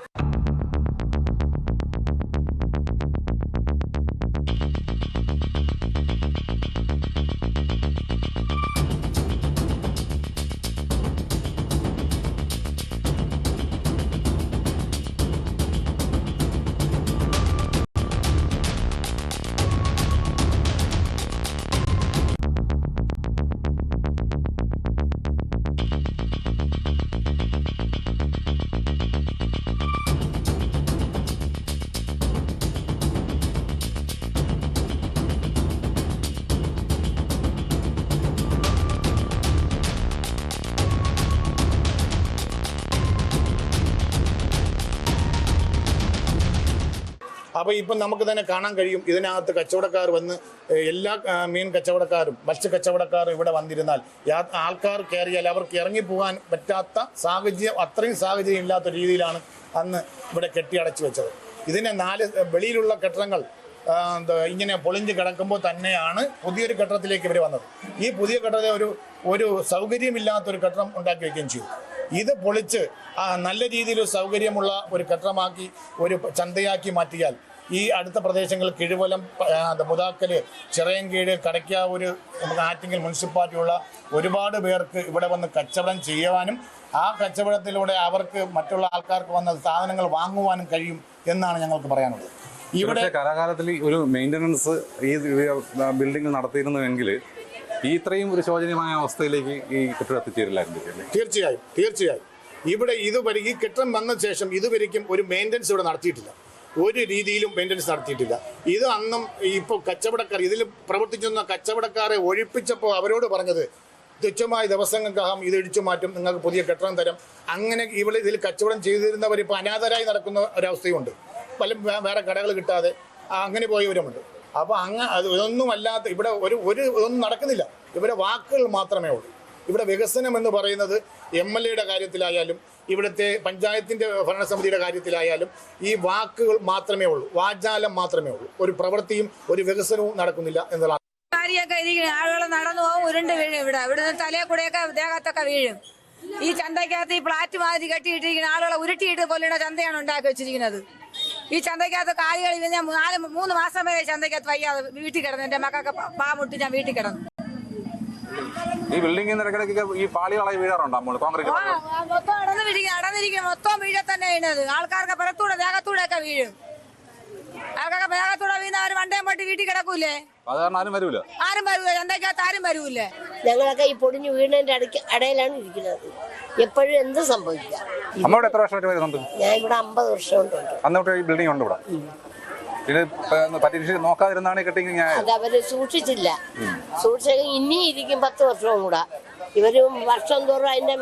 അപ്പോൾ ഇപ്പം നമുക്ക് തന്നെ കാണാൻ കഴിയും. ഇതിനകത്ത് കച്ചവടക്കാർ വന്ന് എല്ലാ മീൻ കച്ചവടക്കാരും മത്സ്യ കച്ചവടക്കാരും ഇവിടെ വന്നിരുന്നാൽ ആൾക്കാർ കയറിയാൽ അവർക്ക് ഇറങ്ങിപ്പോകാൻ പറ്റാത്ത സാഹചര്യം അത്രയും സാഹചര്യം ഇല്ലാത്ത രീതിയിലാണ് അന്ന് ഇവിടെ കെട്ടിയടച്ചു വെച്ചത്. ഇതിനെ നാല് വെളിയിലുള്ള കെട്ടിടങ്ങൾ ഇങ്ങനെ പൊളിഞ്ഞ് കിടക്കുമ്പോൾ തന്നെയാണ് പുതിയൊരു കെട്ടിടത്തിലേക്ക് ഇവർ വന്നത്. ഈ പുതിയ കെട്ടിടത്തെ ഒരു ഒരു സൗകര്യമില്ലാത്തൊരു കെട്ടിടം ഉണ്ടാക്കി വയ്ക്കുകയും ചെയ്തു. ഇത് പൊളിച്ച് നല്ല രീതിയിൽ സൗകര്യമുള്ള ഒരു കെട്ടിടമാക്കി ഒരു ചന്തയാക്കി മാറ്റിയാൽ ഈ അടുത്ത പ്രദേശങ്ങൾ കിഴുവലം മുതാക്കൽ ചിറയൻകീഴ് കടയ്ക്കാവൂർ ആറ്റിങ്ങൽ മുനിസിപ്പാലിറ്റിയുള്ള ഒരുപാട് പേർക്ക് ഇവിടെ വന്ന് കച്ചവടം ചെയ്യുവാനും ആ കച്ചവടത്തിലൂടെ അവർക്ക് മറ്റുള്ള ആൾക്കാർക്ക് വന്ന സാധനങ്ങൾ വാങ്ങുവാനും കഴിയും എന്നാണ് ഞങ്ങൾക്ക് പറയാനുള്ളത്. ഇവിടെ കലാകാലത്തിൽ ഒരു മെയിന്റനൻസ് ഈ ബിൽഡിംഗ് നടത്തിയിരുന്നുവെങ്കിൽ ഈ ഇത്രയും ഒരു ശോചനീയമായ അവസ്ഥയിലേക്ക് ഈ കെട്ടിടം എത്തിച്ചേരില്ലായിരുന്നു തീർച്ചയായും തീർച്ചയായും. ഇവിടെ ഇതുവരെ ഈ കെട്ടിടം വന്ന ശേഷം ഇതുവരെയ്ക്കും ഒരു മെയിന്റനൻസ് ഇവിടെ നടത്തിയിട്ടില്ല. ഒരു രീതിയിലും മെയിന്റനൻസ് നടത്തിയിട്ടില്ല. ഇത് അന്നും ഇപ്പോൾ കച്ചവടക്കാർ ഇതിൽ പ്രവർത്തിച്ചിരുന്ന കച്ചവടക്കാരെ ഒഴിപ്പിച്ചപ്പോൾ അവരോട് പറഞ്ഞത് തുച്ഛമായ ദിവസങ്ങൾക്കകം ഇത് ഇടിച്ചു മാറ്റും നിങ്ങൾക്ക് പുതിയ കെട്ടിടം തരും. അങ്ങനെ ഇവിടെ ഇതിൽ കച്ചവടം ചെയ്തിരുന്നവർ ഇപ്പോൾ അനാഥരായി നടക്കുന്ന ഒരവസ്ഥയുണ്ട്. പല വേറെ കടകൾ കിട്ടാതെ അങ്ങനെ പോയവരുമുണ്ട്. അപ്പോൾ അങ്ങ് അത് ഇതൊന്നും അല്ലാത്ത ഇവിടെ ഒരു ഒരു ഇതൊന്നും നടക്കുന്നില്ല. ഇവിടെ വാക്കുകൾ മാത്രമേ ഉള്ളൂ. ഇവിടെ വികസനം എന്ന് പറയുന്നത് എം എൽ എയുടെ കാര്യത്തിലായാലും ഇവിടുത്തെ പഞ്ചായത്തിന്റെ ഭരണസമിതിയുടെ കാര്യത്തിലായാലും ഈ വാക്കുകൾ മാത്രമേ ഉള്ളൂ. വാചാലം മാത്രമേ ഉള്ളൂ. ഒരു പ്രവൃത്തിയും ഒരു വികസനവും നടക്കുന്നില്ല എന്നുള്ള കാര്യമൊക്കെ ഇരിക്കണം ആളുകൾ നടന്നു പോകും ഉരുണ്ട് വീഴും ഇവിടെ. ഇവിടുന്ന് തലേ കൂടെയൊക്കെ ദേഹത്തൊക്കെ വീഴും. ഈ ചന്തയ്ക്കകത്ത് ഈ ഫ്ലാറ്റ് മാതിരി കെട്ടിയിട്ടിരിക്കുന്ന ആളുകളെ ഉരുട്ടിയിട്ട് കൊല്ലുന്ന ചന്തയാണ് ഉണ്ടാക്കി വെച്ചിരിക്കുന്നത്. ഈ ചന്തയ്ക്കകത്ത് കാലുകൾ ഞാൻ നാല് മൂന്ന് മാസം വരെ ചന്തയ്ക്കകത്ത് വയ്യാതെ വീട്ടിൽ കിടന്നു. എന്റെ മക്കൾക്ക് പാമുട്ടി ഞാൻ വീട്ടിൽ കിടന്നു. ഈ ബിൽഡിംഗിൽ നിന്ന് ഇടയ്ക്കിടയ്ക്ക് ഈ പാളികളായി വീഴാറുണ്ടോ നമ്മൾ കോൺക്രീറ്റ് മൊത്തം അടന്നിരിക്കും അടന്നിരിക്കും മൊത്തം വീഴ തന്നെ വീണത് ആൾക്കാർക്ക് പുറത്തൂടെ വേഗത്തൂടെ ഒക്കെ വീഴും. അവർക്കൊക്കെ വേഗത്തൂടെ വീണ അവർ വണ്ടയും പോയിട്ട് വീട്ടിൽ കിടക്കൂലേ? ആരും വരൂല. ആരും വരൂല എന്തൊക്കെയാത്ത ആരും വരൂലേ. ഞങ്ങളൊക്കെ ഈ പൊടിഞ്ഞു വീടിന്റെ അടുക്ക അടയിലാണ് ഇരിക്കുന്നത്. എപ്പോഴും എന്ത് സംഭവിക്കാം? അമ്മയുടെ എത്ര വർഷമായിട്ട് ഞാൻ ഇവിടെ അമ്പത് വർഷം കൊണ്ടുണ്ട്. അന്നോട്ട് ഈ ബിൽഡിംഗ് ഉണ്ട് ഇവിടെ? പരീക്ഷ നോക്കാതിരുന്നാണ് കെട്ടിങ് ഞാൻ അത് അവർ സൂക്ഷിച്ചില്ല. സൂക്ഷിച്ച ഇനി ഇരിക്കും പത്ത് വർഷവും കൂടെ. ഇവർ വർഷം തോറും അതിന്റെ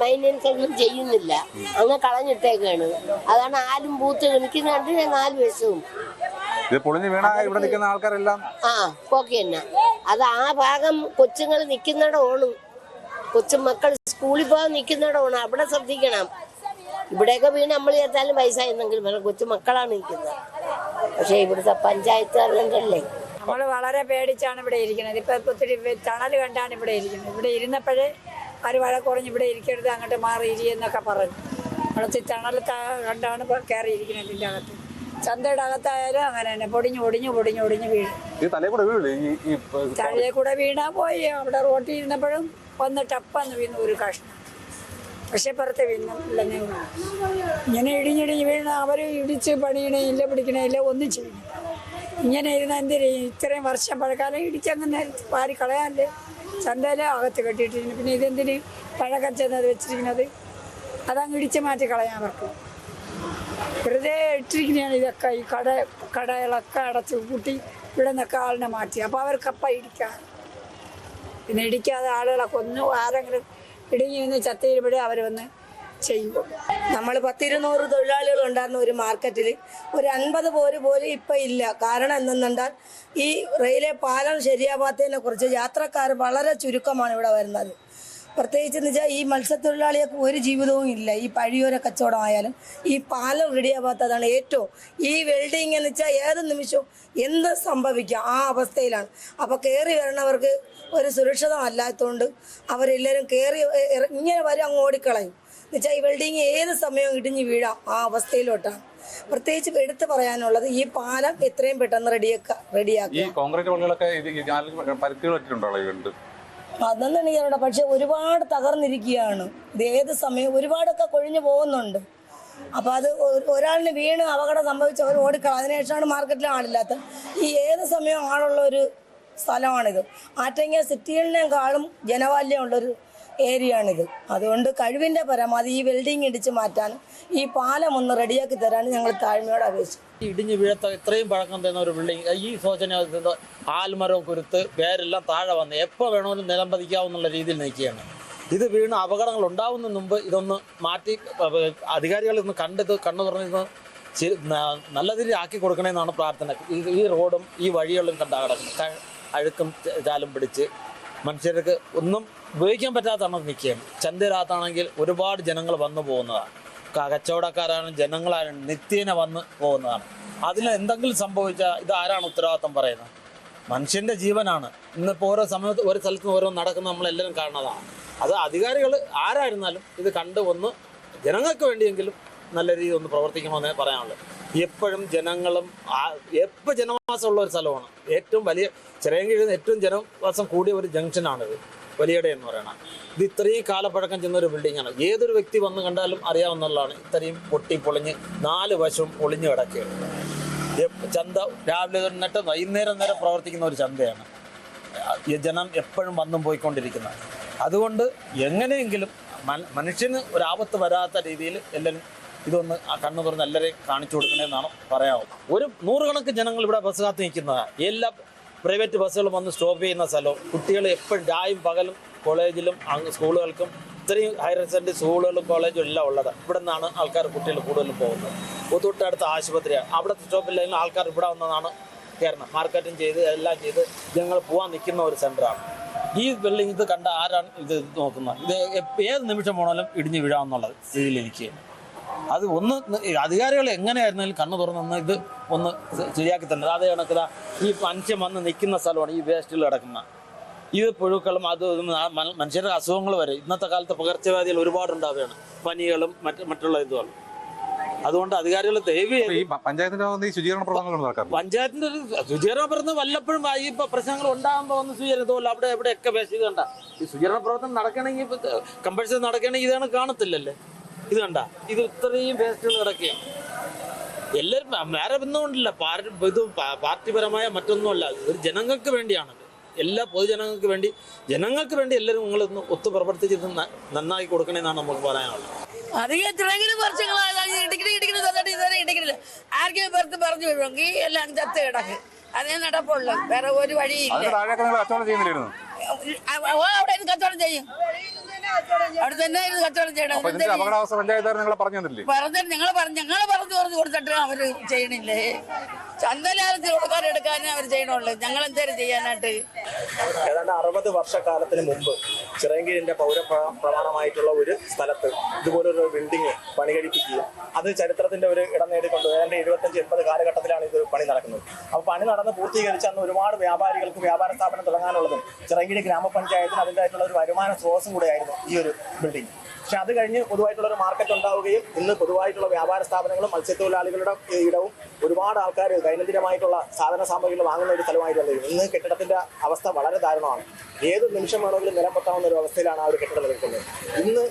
മെയിന്റെനൻസ് ഒന്നും ചെയ്യുന്നില്ല. അങ്ങ് കളഞ്ഞിട്ടേക്കാണ്. അതാണ് ആരും ബൂത്ത് നിൽക്കുന്നുണ്ട് ഞാൻ നാല് വയസ്സും. ഇത് പൊളിഞ്ഞു വീണ ഇവിടെ നിൽക്കുന്ന ആൾക്കാരെല്ലാം ആ ഓക്കെ തന്നെ. അത് ആ ഭാഗം കൊച്ചുങ്ങൾ നിൽക്കുന്നിടമാണ്. കൊച്ചുമക്കൾ സ്കൂളിൽ പോകാൻ നിൽക്കുന്നിടമാണ്. അവിടെ ശ്രദ്ധിക്കണം. ഇവിടെയൊക്കെ വീണ് നമ്മൾ ചേർത്താലും വയസ്സായിരുന്നെങ്കിലും കൊച്ചു മക്കളാണ് നിൽക്കുന്നത് പക്ഷേ ഇവിടുത്തെ പഞ്ചായത്ത് അറിയണ്ടല്ലേ നമ്മൾ വളരെ പേടിച്ചാണ് ഇവിടെ ഇരിക്കുന്നത്. ഇപ്പൊ ഒത്തിരി തണൽ കണ്ടാണ് ഇവിടെ ഇരിക്കുന്നത്. ഇവിടെ ഇരുന്നപ്പോഴേ അവർ വഴ കുറഞ്ഞ് ഇവിടെ ഇരിക്കരുത് അങ്ങോട്ട് മാറി ഇരിയെന്നൊക്കെ പറഞ്ഞു. നമ്മളത്തി തണൽ കണ്ടാണ് കയറി ഇരിക്കുന്നത് ഇതിന്റെ അകത്ത്. ചന്തയുടെ അകത്തായാലും അങ്ങനെ തന്നെ. പൊടിഞ്ഞു പൊടിഞ്ഞു പൊടിഞ്ഞു പൊടിഞ്ഞു വീഴും. തലയിൽ കൂടെ വീണാ പോയി. അവിടെ റോട്ടിൽ ഇരുന്നപ്പോഴും ഒന്ന് ടപ്പന്ന് വീണു ഒരു കഷ്ണം. പക്ഷെ പുറത്ത് വീണില്ലെന്നേ ഉള്ളൂ. ഇങ്ങനെ ഇടിഞ്ഞിടിഞ്ഞ് വീണ അവർ ഇടിച്ച് പണിയണേ ഇല്ല പിടിക്കണേ ഇല്ല ഒന്നും ചെയ്യണം ഇങ്ങനെ ഇരുന്ന് എന്തിനും? ഇത്രയും വർഷം പഴക്കാലം ഇടിച്ചങ്ങനെ പാരി കളയാല്ലേ ചന്തയിലെ അകത്ത് കെട്ടിയിട്ടിരിക്കുന്നു പിന്നെ ഇതെന്തിന്? പഴക്കം ചെന്നത് വെച്ചിരിക്കുന്നത്. അതങ്ങ് ഇടിച്ച് മാറ്റി കളയാൻ അവർക്ക്. വെറുതെ ഇട്ടിരിക്കുന്നതാണ് ഇതൊക്കെ. ഈ കട കടകളൊക്കെ അടച്ച് കൂട്ടി ഇവിടെ നിന്നൊക്കെ ആളിനെ മാറ്റി. അപ്പോൾ അവർക്കപ്പ ഇടിക്കാറ് പിന്നെ ഇടിക്കാതെ ആളുകളൊക്കെ ഒന്നും ആരെങ്കിലും ഇടുങ്ങി നിന്ന് ചത്തയിൽപ്പെടെ അവർ വന്ന് ചെയ്യും നമ്മൾ പത്തിരുന്നൂറ് തൊഴിലാളികൾ ഉണ്ടായിരുന്ന ഒരു മാർക്കറ്റിൽ ഒരു അൻപത് പോര് പോലും ഇപ്പം ഇല്ല. കാരണം എന്തെന്നുണ്ടാൽ ഈ റെയിൽവേ പാലം ശരിയാവാത്തതിനെ കുറിച്ച് യാത്രക്കാർ വളരെ ചുരുക്കമാണ് ഇവിടെ വരുന്നത്. പ്രത്യേകിച്ച് എന്ന് വെച്ചാൽ ഈ മത്സ്യത്തൊഴിലാളികൾക്ക് ഒരു ജീവിതവും ഇല്ല. ഈ പഴിയോര കച്ചവടം ആയാലും ഈ പാലം റെഡിയാവാത്തതാണ് ഏറ്റവും ഈ വെൽഡിങ് എന്ന് വെച്ചാൽ ഏത് നിമിഷവും എന്ത് സംഭവിക്കാം ആ അവസ്ഥയിലാണ്. അപ്പോൾ കയറി വരണവർക്ക് ഒരു സുരക്ഷിതമല്ലാത്തതുകൊണ്ട് അവരെല്ലാവരും കയറി ഇങ്ങനെ വരും അങ്ങ് ഓടിക്കളയും. എന്നുവെച്ചാൽ ഈ വെൽഡിങ് ഏത് സമയവും ഇടിഞ്ഞ് വീഴാം ആ അവസ്ഥയിലോട്ടാണ്. പ്രത്യേകിച്ച് എടുത്തു പറയാനുള്ളത് ഈ പാലം എത്രയും പെട്ടെന്ന് റെഡിയാക്ക ഈ കോൺക്രീറ്റ് പള്ളികളൊക്കെ പരിക്കുകൾ പറ്റിയിട്ടുണ്ടോ ഈ വീണ്ടും പക്ഷെ ഒരുപാട് തകർന്നിരിക്കുകയാണ്. ഇത് ഏത് സമയം ഒരുപാടൊക്കെ കൊഴിഞ്ഞു പോകുന്നുണ്ട്. അപ്പം അത് ഒരാളിന് വീണ് അപകടം സംഭവിച്ച അവർ ഓടിക്കളാം അതിനുശേഷമാണ് മാർക്കറ്റിൽ ആളില്ലാത്ത. ഈ ഏത് സമയവും ആളുള്ള ഒരു സ്ഥലമാണിത്. ആറ്റങ്ങ സിറ്റികളിനേക്കാളും ജനവാല്യമുള്ളൊരു ഏരിയ ആണിത് അതുകൊണ്ട് കഴിവിന്റെ പരമാവധി ഈ വെൽഡിങ് ഇടിച്ച് മാറ്റാൻ ഈ പാലം ഒന്ന് റെഡിയാക്കി തരാനും ഞങ്ങൾ താഴ്മയോട് അപേക്ഷിച്ചു. ഇടിഞ്ഞു വീഴത്ത ഇത്രയും പഴക്കം തരുന്ന ഒരു ബിൽഡിംഗ് ഈ സോചന ആൽമരവും കുരുത്ത് വേരെല്ലാം താഴെ വന്ന് എപ്പോൾ വേണമെങ്കിലും നിലം പതിക്കാവുന്ന രീതിയിൽ നിൽക്കുകയാണ്. ഇത് വീണ് അപകടങ്ങൾ ഉണ്ടാവുന്ന മുമ്പ് ഇതൊന്ന് മാറ്റി അധികാരികൾ ഇന്ന് കണ്ടിത് കണ്ണു തുറന്നിരുന്ന് നല്ല രീതിയിൽ ആക്കി കൊടുക്കണമെന്നാണ് പ്രാർത്ഥന. ഈ റോഡും ഈ വഴികളും കണ്ട അഴുക്കും ചാലും പിടിച്ച് മനുഷ്യർക്ക് ഒന്നും ഉപയോഗിക്കാൻ പറ്റാത്തതാണ് നിൽക്കുകയാണ് ചന്തരാത്താണെങ്കിൽ ഒരുപാട് ജനങ്ങൾ വന്നു പോകുന്നതാണ്. കച്ചവടക്കാരാണ് ജനങ്ങളാണ് നിത്യേന വന്ന് പോകുന്നതാണ്. അതിൽ എന്തെങ്കിലും സംഭവിച്ചാൽ ഇത് ആരാണ് ഉത്തരവാദിത്തം പറയുന്നത്? മനുഷ്യന്റെ ജീവനാണ്. ഇന്നിപ്പോൾ ഓരോ സമയത്ത് ഒരു സ്ഥലത്ത് ഓരോ നടക്കുന്ന നമ്മളെല്ലാവരും കാണുന്നതാണ്. അത് അധികാരികൾ ആരായിരുന്നാലും ഇത് കണ്ട് ഒന്ന് ജനങ്ങൾക്ക് വേണ്ടിയെങ്കിലും നല്ല രീതിയിൽ ഒന്ന് പ്രവർത്തിക്കണമെന്നേ പറയാനുള്ളൂ. എപ്പോഴും ജനങ്ങളും എപ്പോൾ ജനവാസമുള്ള ഒരു സ്ഥലമാണ്. ഏറ്റവും വലിയ ചിറയൻകീഴിൽ ഏറ്റവും ജനവാസം കൂടിയ ഒരു ജംഗ്ഷനാണിത്. വലിയട എന്ന് പറയുന്നത് ഇത് ഇത്രയും കാലപ്പഴക്കം ചെന്ന ഒരു ബിൽഡിംഗ് ആണ്. ഏതൊരു വ്യക്തി വന്ന് കണ്ടാലും അറിയാവുന്നതാണ് ഇത്രയും പൊട്ടി പൊളിഞ്ഞ് നാല് വശവും ഒളിഞ്ഞു കിടക്കുകയാണ്. ചന്ത രാവിലെ തൊന്നിട്ട് വൈകുന്നേരം വരെ പ്രവർത്തിക്കുന്ന ഒരു ചന്തയാണ്. ജനം എപ്പോഴും വന്നും പോയിക്കൊണ്ടിരിക്കുന്നത്. അതുകൊണ്ട് എങ്ങനെയെങ്കിലും മന- മനുഷ്യന് ഒരു ആപത്ത് വരാത്ത രീതിയിൽ എല്ലാവരും ഇതൊന്ന് ആ കണ്ണു തുറന്ന് എല്ലാവരെയും കാണിച്ചു കൊടുക്കണമെന്നാണ് പറയാവുന്നത്. ഒരു നൂറുകണക്കിന് ജനങ്ങൾ ഇവിടെ ബസ് കാത്ത് നിൽക്കുന്നതാണ് എല്ലാ പ്രൈവറ്റ് ബസ്സുകൾ വന്ന് സ്റ്റോപ്പ് ചെയ്യുന്ന സ്ഥലവും കുട്ടികൾ എപ്പോഴും രായും പകലും കോളേജിലും സ്കൂളുകൾക്കും ഇത്രയും ഹയർ സെക്കൻഡറി സ്കൂളുകളും കോളേജും എല്ലാം ഉള്ളത്. ഇവിടെ നിന്നാണ് ആൾക്കാർ കുട്ടികൾ കൂടുതലും പോകുന്നത്. തൊട്ടടുത്ത ആശുപത്രിയാണ് അവിടുത്തെ സ്റ്റോപ്പില്ലെങ്കിൽ ആൾക്കാർ ഇവിടെ വന്നതാണ് കയറണം മാർക്കറ്റും ചെയ്ത് എല്ലാം ചെയ്ത് ഞങ്ങൾ പോകാൻ നിൽക്കുന്ന ഒരു സെന്ററാണ് ഈ ബിൽഡിംഗ് ഇത് കണ്ട ആരാണ് ഇത് നോക്കുന്നത്? ഇത് ഏത് നിമിഷം പോണാലും ഇടിഞ്ഞു വീഴാമെന്നുള്ളത്. സ്ഥിതിയിലിരിക്കുകയാണ് അത് ഒന്ന് അധികാരികൾ എങ്ങനെയായിരുന്നാലും കണ്ണു തുറന്നൊന്ന് ഇത് ഒന്ന് ശരിയാക്കി തന്നെ അതേ കണക്കില ഈ മനുഷ്യൻ വന്ന് നിൽക്കുന്ന സ്ഥലമാണ് ഈ വേസ്റ്റിൽ കിടക്കുന്ന. ഇത് പുഴുക്കളും അതും മനുഷ്യരുടെ അസുഖങ്ങൾ വരെ ഇന്നത്തെ കാലത്ത് പകർച്ചവ്യാധികൾ ഒരുപാട് ഉണ്ടാവുകയാണ് പനികളും മറ്റ് മറ്റുള്ള ഇതുകളും. അതുകൊണ്ട് അധികാരികൾ ദയവ് പഞ്ചായത്തിന്റെ ശുചീകരണ പ്രവർത്തനങ്ങൾ പഞ്ചായത്തിന്റെ ശുചീകരണ പ്രവർത്തനം വല്ലപ്പോഴും ഈ പ്രശ്നങ്ങൾ ഉണ്ടാകുമ്പോൾ ഒന്ന് സ്വീകരിച്ചതുപോലെ അവിടെ എവിടെയൊക്കെ വേസ്റ്റ് കണ്ട? ഈ ശുചീകരണ പ്രവർത്തനം നടക്കണമെങ്കിൽ കമ്പൽസറി നടക്കണമെങ്കിൽ ഇതാണ് കാണത്തില്ലല്ലേ? ഇത് കണ്ട. ഇത് ഇത്രയും വേസ്റ്റുകൾ കിടക്കുകയാണ് എല്ലാവരും വേറെ ഒന്നുകൊണ്ടില്ല പാർട്ടി ഇത് പാർട്ടിപരമായ മറ്റൊന്നുമല്ല. ഒരു ജനങ്ങൾക്ക് വേണ്ടിയാണ്. എല്ലാ പൊതുജനങ്ങൾക്ക് വേണ്ടി ജനങ്ങൾക്ക് വേണ്ടി എല്ലാവരും നിങ്ങളൊന്ന് ഒത്തു പ്രവർത്തിച്ചിരുന്ന് ഇത് നന്നായി കൊടുക്കണമെന്നാണ് നമുക്ക് പറയാനുള്ളത്. അധികം വർഷങ്ങളായി തന്നിട്ട് ഇതുവരെ പറഞ്ഞു വിടുമെങ്കിൽ എല്ലാം ചത്ത് കിടക്ക്. അതേ നടപ്പുള്ളൂ. വേറെ ഒരു വഴിയില്ല. അവിടെ ഇരുന്ന് കച്ചവടം ചെയ്യും. അവിടെ തന്നെ ഇരുന്ന് കച്ചവടം ചെയ്യണം. അപകടാവസ്ഥ പഞ്ചായത്തുകാർ നിങ്ങളെ പറഞ്ഞു തന്നില്ലേ? പറഞ്ഞു ഞങ്ങൾ പറഞ്ഞു ഞങ്ങൾ പറഞ്ഞു പറഞ്ഞു കൊടുത്തിട്ട് അവർ ചെയ്യണില്ലേ? ചന്തലാലത്തിൽ കൊടുക്കാനെടുക്കാനും അവർ ചെയ്യണുള്ളൂ. ഞങ്ങൾ എന്തേലും ചെയ്യാനായിട്ട്. ഏതാണ്ട് അറുപത് വർഷക്കാലത്തിന് മുമ്പ് ചിറയൻകീഴിന്റെ പൗരപ്രമാണമായിട്ടുള്ള ഒരു സ്ഥലത്ത് ഇതുപോലൊരു ബിൽഡിംഗ് പണി കഴിപ്പിക്കുക അത് ചരിത്രത്തിന്റെ ഒരു ഇടം നേടിക്കൊണ്ട് ഏതാണ്ട് എഴുപത്തഞ്ച് എൺപത് കാലഘട്ടത്തിലാണ് ഇത് പണി നടക്കുന്നത്. അപ്പോൾ പണി നടന്ന് പൂർത്തീകരിച്ച അന്ന് ഒരുപാട് വ്യാപാരികൾക്ക് വ്യാപാര സ്ഥാപനം തുടങ്ങാനുള്ളതും ചിറയൻകീഴ് ഗ്രാമപഞ്ചായത്തിന് അതിന്റെതായിട്ടുള്ള ഒരു വരുമാന സ്രോതസ്സും കൂടെയായിരുന്നു ഈ ഒരു ബിൽഡിംഗ് പക്ഷെ അത് കഴിഞ്ഞ് പൊതുവായിട്ടുള്ള ഒരു മാർക്കറ്റ് ഉണ്ടാവുകയും ഇന്ന് പൊതുവായിട്ടുള്ള വ്യാപാര സ്ഥാപനങ്ങളും മത്സ്യത്തൊഴിലാളികളുടെ ഇടവും ഒരുപാട് ആൾക്കാർ ദൈനംദിനമായിട്ടുള്ള സാധന സാമഗ്രികൾ വാങ്ങുന്ന ഒരു സ്ഥലമായിട്ട് ഇന്ന് കെട്ടിടത്തിന്റെ അവസ്ഥ വളരെ ദാരുണമാണ്. ഏത് നിമിഷം വേണമെങ്കിലും നിലം ഒരു അവസ്ഥയിലാണ് ആ ഒരു കെട്ടിടം നിൽക്കുന്നത് ഇന്ന്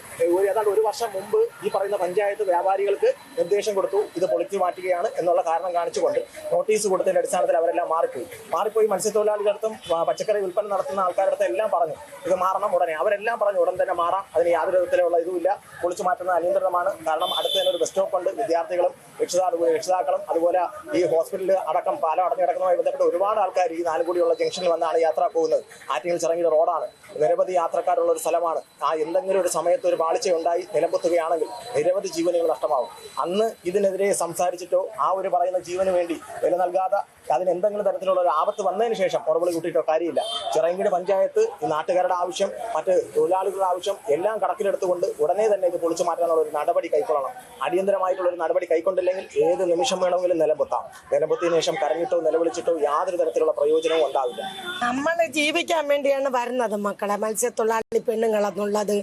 ഏതാണ്ട് ഒരു വർഷം മുമ്പ് ഈ പറയുന്ന പഞ്ചായത്ത് വ്യാപാരികൾക്ക് നിർദ്ദേശം കൊടുത്തു ഇത് പൊളിച്ചു മാറ്റുകയാണ് എന്നുള്ള കാരണം കാണിച്ചുകൊണ്ട് നോട്ടീസ് കൊടുത്തതിന്റെ അടിസ്ഥാനത്തിൽ അവരെല്ലാം മാറിപ്പോയി. മാറിപ്പോയി മത്സ്യത്തൊഴിലാളികളടുത്തും പച്ചക്കറി വിൽപ്പന നടത്തുന്ന ആൾക്കാരുടെ എല്ലാം പറഞ്ഞു ഇത് മാറണം ഉടനെ. അവരെല്ലാം പറഞ്ഞു ഉടൻ തന്നെ മാറാം. അതിന് യാതൊരു വിധത്തിലുള്ള ഇതുമില്ല പൊളിച്ചു മാറ്റുന്നത് അനിയന്ത്രിതമാണ് കാരണം അടുത്ത് തന്നെ ഒരു ബസ് സ്റ്റോപ്പ് ഉണ്ട്. വിദ്യാർത്ഥികളും രക്ഷിതാ രക്ഷിതാക്കളും അതുപോലെ ഈ ഹോസ്പിറ്റലിൽ അടക്കം പാലം അടഞ്ഞു കിടക്കുന്നതുമായി ബന്ധപ്പെട്ട് ഒരുപാട് ആൾക്കാർ ഈ നാലുകൂടിയുള്ള ജംഗ്ഷനിൽ വന്നാണ് യാത്ര പോകുന്നത്. ആറ്റിങ്ങൽ ചിറങ്ങിയ റോഡാണ്. നിരവധി യാത്രക്കാരുള്ള ഒരു സ്ഥലമാണ്. ആ എന്തെങ്കിലും ഒരു സമയത്ത് ഒരു പാളിച്ച ഉണ്ടായി നിലമ്പൊത്തുകയാണെങ്കിൽ നിരവധി ജീവനുകൾ നഷ്ടമാവും അന്ന് ഇതിനെതിരെ സംസാരിച്ചിട്ടോ ആ ഒരു പറയുന്ന ജീവന് വേണ്ടി വില നൽകാതെ അതിന് എന്തെങ്കിലും തരത്തിലുള്ള ഒരു ആപത്ത് വന്നതിന് ശേഷം പുറവിളി കൂട്ടിയിട്ടോ കാര്യമില്ല. ചിറയൻകീട് പഞ്ചായത്ത് ഈ നാട്ടുകാരുടെ ആവശ്യം മറ്റ് തൊഴിലാളികളുടെ ആവശ്യം എല്ലാം കണക്കിലെടുത്തുകൊണ്ട് ഉടനെ തന്നെ ഇത് പൊളിച്ചു മാറ്റാനുള്ള ഒരു നടപടി കൈക്കൊള്ളണം. അടിയന്തരമായിട്ടുള്ള ഒരു നടപടി കൈക്കൊണ്ടില്ലെങ്കിൽ ഏത് നിമിഷം വേണമെങ്കിലും നിലമ്പൊത്താം നിലമ്പൊത്തിയതിനു ശേഷം കരഞ്ഞിട്ടോ നിലവിളിച്ചിട്ടോ യാതൊരു തരത്തിലുള്ള പ്രയോജനവും ഉണ്ടാവില്ല. നമ്മൾ ജീവിക്കാൻ വേണ്ടിയാണ് വരുന്നത് മക്കളെ. മത്സ്യത്തൊഴിലാളി പെണ്ണുങ്ങളെന്നുള്ളത്.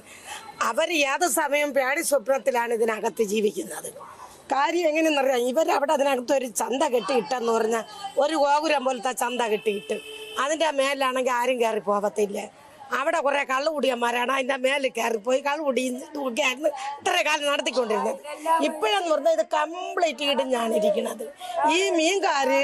അവർ ഏത് സമയം പേടി സ്വപ്നത്തിലാണ് ഇതിനകത്ത് ജീവിക്കുന്നത്. കാര്യം എങ്ങനെയെന്നറിയാം ഇവരവിടെ അതിനകത്ത് ഒരു ചന്ത കെട്ടിയിട്ടെന്ന് പറഞ്ഞാൽ ഒരു ഗോപുരം പോലത്തെ ചന്ത കെട്ടിയിട്ട് അതിന്റെ മേലാണെങ്കിൽ ആരും കയറി പോകത്തില്ല അവിടെ കുറെ കള്ളുകുടിയന്മാരാണ് അതിന്റെ മേലിൽ കയറിപ്പോയി കള്ളുകുടി നോക്കിയായിരുന്നു ഇത്ര കാലം നടത്തിക്കൊണ്ടിരുന്നത്. ഇപ്പോഴെന്ന് പറഞ്ഞാൽ ഇത് കംപ്ലീറ്റ് ഇടിഞ്ഞാണ് ഇരിക്കുന്നത് ഈ മീൻകാര്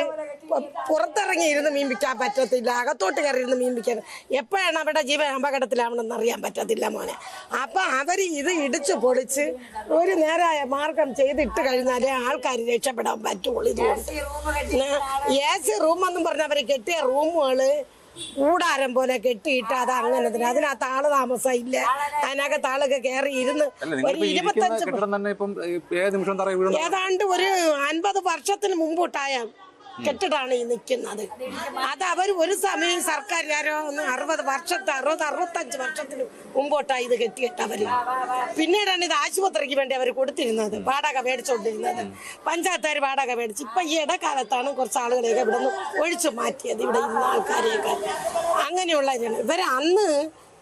പുറത്തിറങ്ങിയിരുന്ന് പുറത്തിറങ്ങി മീൻ വിൽക്കാൻ പറ്റത്തില്ല അകത്തോട്ട് കയറിയിരുന്ന് മീൻ വിൽക്കാൻ. എപ്പോഴാണ് അവിടെ ജീവൻ അപകടത്തിലാവണമെന്ന് അറിയാൻ പറ്റത്തില്ല മോനെ. അപ്പൊ അവർ ഇത് ഇടിച്ചു പൊളിച്ച് ഒരു നേരായ മാർഗം ചെയ്തിട്ട് കഴിഞ്ഞാലേ ആൾക്കാർ രക്ഷപ്പെടാൻ പറ്റുള്ളൂ ഇത് എ സി റൂമെന്നും പറഞ്ഞ അവർ കെട്ടിയ റൂമുകൾ കൂടാരം പോലെ കെട്ടിയിട്ട് അത് അങ്ങനെ തന്നെ അതിനകത്ത് ആൾ താമസം ഇല്ല അതിനകത്ത് ആളൊക്കെ കയറി ഇരുന്ന് ഒരു ഇരുപത്തഞ്ച് ഏതാണ്ട് ഒരു അൻപത് വർഷത്തിന് മുമ്പോട്ടായ കെട്ടിടാണ് ഈ നിൽക്കുന്നത് അത് അവർ ഒരു സമയം സർക്കാരുകാരോ ഒന്ന് അറുപത് വർഷത്തെ അറുപത് അറുപത്തഞ്ച് വർഷത്തിന് മുമ്പോട്ടാണ് ഇത് കെട്ടിയിട്ടവർ പിന്നീടാണ് ഇത് ആശുപത്രിക്ക് വേണ്ടി അവർ കൊടുത്തിരുന്നത് വാടക മേടിച്ചുകൊണ്ടിരുന്നത് പഞ്ചായത്തുകാർ വാടക മേടിച്ച് ഇപ്പൊ ഈ ഇടക്കാലത്താണ് കുറച്ച് ആളുകളെയൊക്കെ ഇവിടെ നിന്ന് ഒഴിച്ചു മാറ്റിയത് ഇവിടെ ഇരുന്ന ആൾക്കാരെയൊക്കെ. അങ്ങനെയുള്ള ഇവർ അന്ന്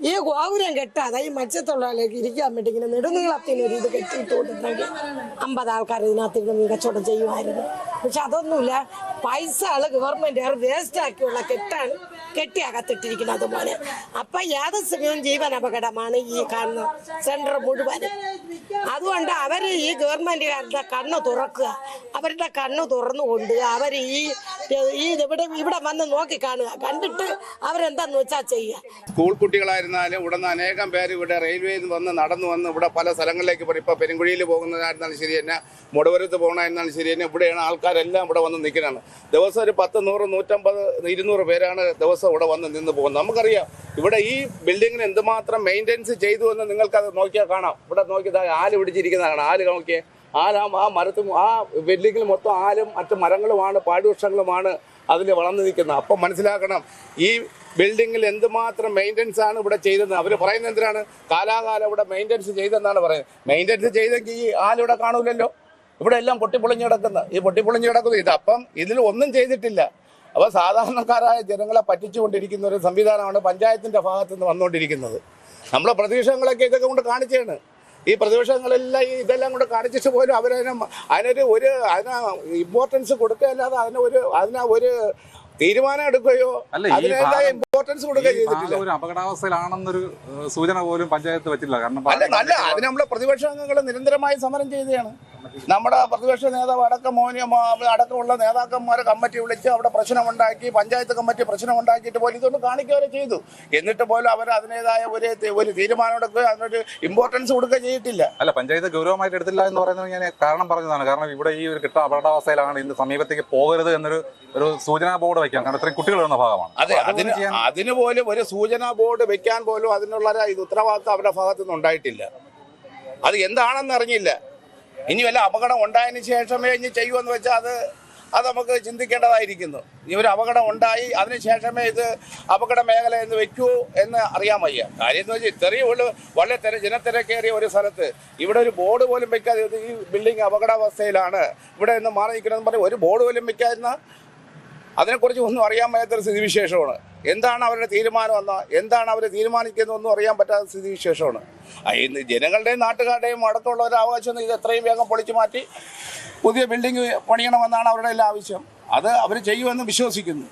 ഈ ഗോപുരം കെട്ടാതെ ഈ മത്സ്യത്തൊഴിലാളികൾക്ക് ഇരിക്കാൻ വേണ്ടി ഇങ്ങനെ നെടുനീളത്തിന് ഒരു ഇത് കെട്ടിയിട്ട് അമ്പത് ആൾക്കാർ ഇതിനകത്ത് ഇരുന്ന് മീൻ കച്ചവടം ചെയ്യുമായിരുന്നു. പക്ഷെ അതൊന്നുമില്ല. പൈസകൾ വേസ്റ്റ് ആക്കിയുള്ള കെട്ടാണ് കെട്ടി അകത്തിട്ടിരിക്കുന്നത് മോനെ. അപ്പൊ ഏത് ജീവൻ അപകടമാണ് ഈ കാണുന്ന സെന്റർ മുഴുവനും. അതുകൊണ്ട് അവർ ഈ ഗവൺമെന്റുകാരുടെ കണ്ണ് തുറക്കുക. അവരുടെ കണ്ണ് തുറന്നുകൊണ്ട് അവർ ഈ ഇവിടെ ഇവിടെ വന്ന് നോക്കി കാണുക കണ്ടിട്ട് അവരെന്താന്ന് വെച്ചാൽ ചെയ്യുക. സ്കൂൾ കുട്ടികളായിരുന്നാലും നിന്ന് അനേകം പേര് ഇവിടെ റെയിൽവേയിൽ നിന്ന് വന്ന് നടന്നു വന്ന് ഇവിടെ പല സ്ഥലങ്ങളിലേക്ക് പോയി. ഇപ്പോൾ പെരുങ്കുഴിയിൽ പോകുന്നതായിരുന്നാലും ശരി തന്നെ മുടവരത്ത് പോകണമായിരുന്നാലും ശരി തന്നെ ഇവിടെയാണ് ആൾക്കാരെല്ലാം ഇവിടെ വന്ന് നിൽക്കുന്നതാണ് ദിവസം ഒരു പത്ത് നൂറ് നൂറ്റമ്പത് ഇരുന്നൂറ് പേരാണ് ദിവസം ഇവിടെ വന്ന് നിന്ന് പോകുന്നത് നമുക്കറിയാം ഇവിടെ ഈ ബിൽഡിങ്ങിന് എന്തുമാത്രം മെയിന്റെനൻസ് ചെയ്തു എന്ന് നിങ്ങൾക്കത് നോക്കിയാൽ കാണാം. ഇവിടെ നോക്കിയാൽ ആൽ പിടിച്ചിരിക്കുന്നതാണ് ആൽ നോക്കിയേ ആലാം ആ മരത്തും ആ ബിൽഡിങ്ങിൽ മൊത്തം ആലും മറ്റു മരങ്ങളുമാണ് പാടുവൃക്ഷങ്ങളുമാണ് അതിൽ വളർന്നു നിൽക്കുന്നത്. അപ്പം മനസ്സിലാക്കണം ഈ ബിൽഡിങ്ങിൽ എന്തുമാത്രം മെയിന്റനൻസ് ആണ് ഇവിടെ ചെയ്തത് അവർ പറയുന്നത് എന്തിനാണ്? കാലാകാലം ഇവിടെ മെയിന്റനൻസ് ചെയ്തെന്നാണ് പറയുന്നത്. മെയിന്റനൻസ് ചെയ്തെങ്കിൽ ഈ ആലിവിടെ കാണൂലല്ലോ. ഇവിടെ എല്ലാം പൊട്ടിപ്പൊളിഞ്ഞ് കിടക്കുന്നത് ഈ പൊട്ടിപ്പൊളിഞ്ഞ് കിടക്കുന്നത്. ഇത് അപ്പം ഇതിൽ ഒന്നും ചെയ്തിട്ടില്ല. അപ്പോൾ സാധാരണക്കാരായ ജനങ്ങളെ പറ്റിച്ചുകൊണ്ടിരിക്കുന്ന ഒരു സംവിധാനമാണ് പഞ്ചായത്തിന്റെ ഭാഗത്ത് നിന്ന് വന്നുകൊണ്ടിരിക്കുന്നത്. നമ്മളെ പ്രതിപക്ഷങ്ങളൊക്കെ ഇതൊക്കെ കൊണ്ട് കാണിച്ചാണ്. ഈ പ്രതിപക്ഷങ്ങളെല്ലാം ഈ ഇതെല്ലാം കൊണ്ട് കാണിച്ചിട്ട് പോലും അവരതിനെ അതിനൊരു ഒരു അതിന് ഇമ്പോർട്ടൻസ് കൊടുക്കുകയല്ലാതെ അല്ലാതെ ഒരു അതിന് ഒരു തീരുമാനം എടുക്കുകയോ ഇമ്പോർട്ടൻസ് കൊടുക്കുകയോ ചെയ്തിട്ടില്ല. ഒരു അപകടാവസ്ഥയിലാണെന്നൊരു സൂചന പോലും പഞ്ചായത്ത് വെച്ചില്ല കാരണം അല്ല അതിന് നമ്മളെ പ്രതിപക്ഷ അംഗങ്ങൾ നിരന്തരമായി സമരം ചെയ്തതാണ് നമ്മുടെ പ്രതിപക്ഷ നേതാവ് അടക്കം മോനി അടക്കമുള്ള നേതാക്കന്മാരെ കമ്മിറ്റി വിളിച്ച് അവിടെ പ്രശ്നമുണ്ടാക്കി പഞ്ചായത്ത് കമ്മിറ്റി പ്രശ്നമുണ്ടാക്കിയിട്ട് പോലും ഇതൊന്നും കാണിക്കുകയോ ചെയ്തു. എന്നിട്ട് പോലും അവർ അതിനേതായ ഒരു ഒരു തീരുമാനം എടുക്കുകയോ അതിനൊരു ഇമ്പോർട്ടൻസ് കൊടുക്കുകയോ ചെയ്തിട്ടില്ല. അല്ല പഞ്ചായത്ത് ഗൗരവമായിട്ട് എടുത്തില്ല എന്ന് പറയുന്നത് ഞാൻ കാരണം പറഞ്ഞതാണ്. കാരണം ഇവിടെ ഈ ഒരു കിട്ട അപകടാവസ്ഥയിലാണ് ഇന്ന് സമീപത്തേക്ക് പോകരുത് എന്നൊരു ഒരു സൂചനാ ബോർഡ് വയ്ക്കാം കാരണം ഇത്രയും കുട്ടികൾ വരുന്ന ഭാഗമാണ്. അതെ അതിന് അതിന് പോലും ഒരു സൂചനാ ബോർഡ് വെക്കാൻ പോലും അതിനുള്ള ഇത് ഉത്തരവാദിത്വം അവരുടെ ഭാഗത്തു നിന്ന് ഉണ്ടായിട്ടില്ല. അത് എന്താണെന്ന് അറിഞ്ഞില്ല. ഇനി വല്ല അപകടം ഉണ്ടായതിനു ശേഷമേ ഇനി ചെയ്യുമെന്ന് വെച്ചാൽ അത് അത് നമുക്ക് ചിന്തിക്കേണ്ടതായിരിക്കുന്നു. ഇനി ഒരു അപകടം ഉണ്ടായി അതിനുശേഷമേ ഇത് അപകട മേഖല എന്ന് വെക്കൂ എന്ന് അറിയാൻ വയ്യ. കാര്യം എന്ന് വെച്ചാൽ ഇത്രയും ഉള്ളു വളരെ തിര ജനത്തിരക്കേറിയ ഒരു സ്ഥലത്ത് ഇവിടെ ഒരു ബോർഡ് പോലും വെക്കാതെ ഈ ബിൽഡിംഗ് അപകടാവസ്ഥയിലാണ്. ഇവിടെ നിന്ന് മാറി നിൽക്കണമെന്ന് പറഞ്ഞ് ഒരു ബോർഡ് പോലും വെക്കാതിരുന്ന അതിനെക്കുറിച്ച് ഒന്നും അറിയാൻ പറ്റാത്തൊരു സ്ഥിതിവിശേഷമാണ്. എന്താണ് അവരുടെ തീരുമാനം എന്ന എന്താണ് അവർ തീരുമാനിക്കുന്നതെന്നും അറിയാൻ പറ്റാത്ത സ്ഥിതിവിശേഷമാണ്. ഇന്ന് ജനങ്ങളുടെയും നാട്ടുകാരുടെയും അടക്കമുള്ള ഒരു ആവശ്യം ഇത് എത്രയും വേഗം പൊളിച്ചു മാറ്റി പുതിയ ബിൽഡിംഗ് പണിയണമെന്നാണ് അവരുടെ എല്ലാ ആവശ്യം. അത് അവർ ചെയ്യുമെന്ന് വിശ്വസിക്കുന്നു.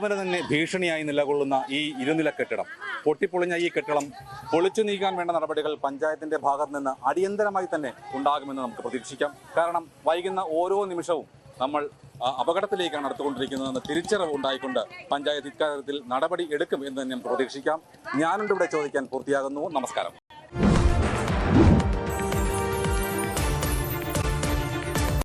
ജീവന് തന്നെ ഭീഷണിയായി നിലകൊള്ളുന്ന ഈ ഇരുനില കെട്ടിടം പൊട്ടിപ്പൊളിഞ്ഞ ഈ കെട്ടിടം പൊളിച്ചു നീക്കാൻ വേണ്ട നടപടികൾ പഞ്ചായത്തിന്റെ ഭാഗത്ത് നിന്ന് അടിയന്തരമായി തന്നെ ഉണ്ടാകുമെന്ന് നമുക്ക് പ്രതീക്ഷിക്കാം. കാരണം വൈകുന്ന ഓരോ നിമിഷവും നമ്മൾ അപകടത്തിലേക്കാണ് അടുത്തുകൊണ്ടിരിക്കുന്നതെന്ന് തിരിച്ചറിവ് ഉണ്ടായിക്കൊണ്ട് പഞ്ചായത്ത് ഇക്കാര്യത്തിൽ നടപടി എടുക്കും എന്ന് തന്നെ നമുക്ക് പ്രതീക്ഷിക്കാം. ഞാനുണ്ട് ഇവിടെ ചോദിക്കാൻ പൂർത്തിയാകുന്നു. നമസ്കാരം.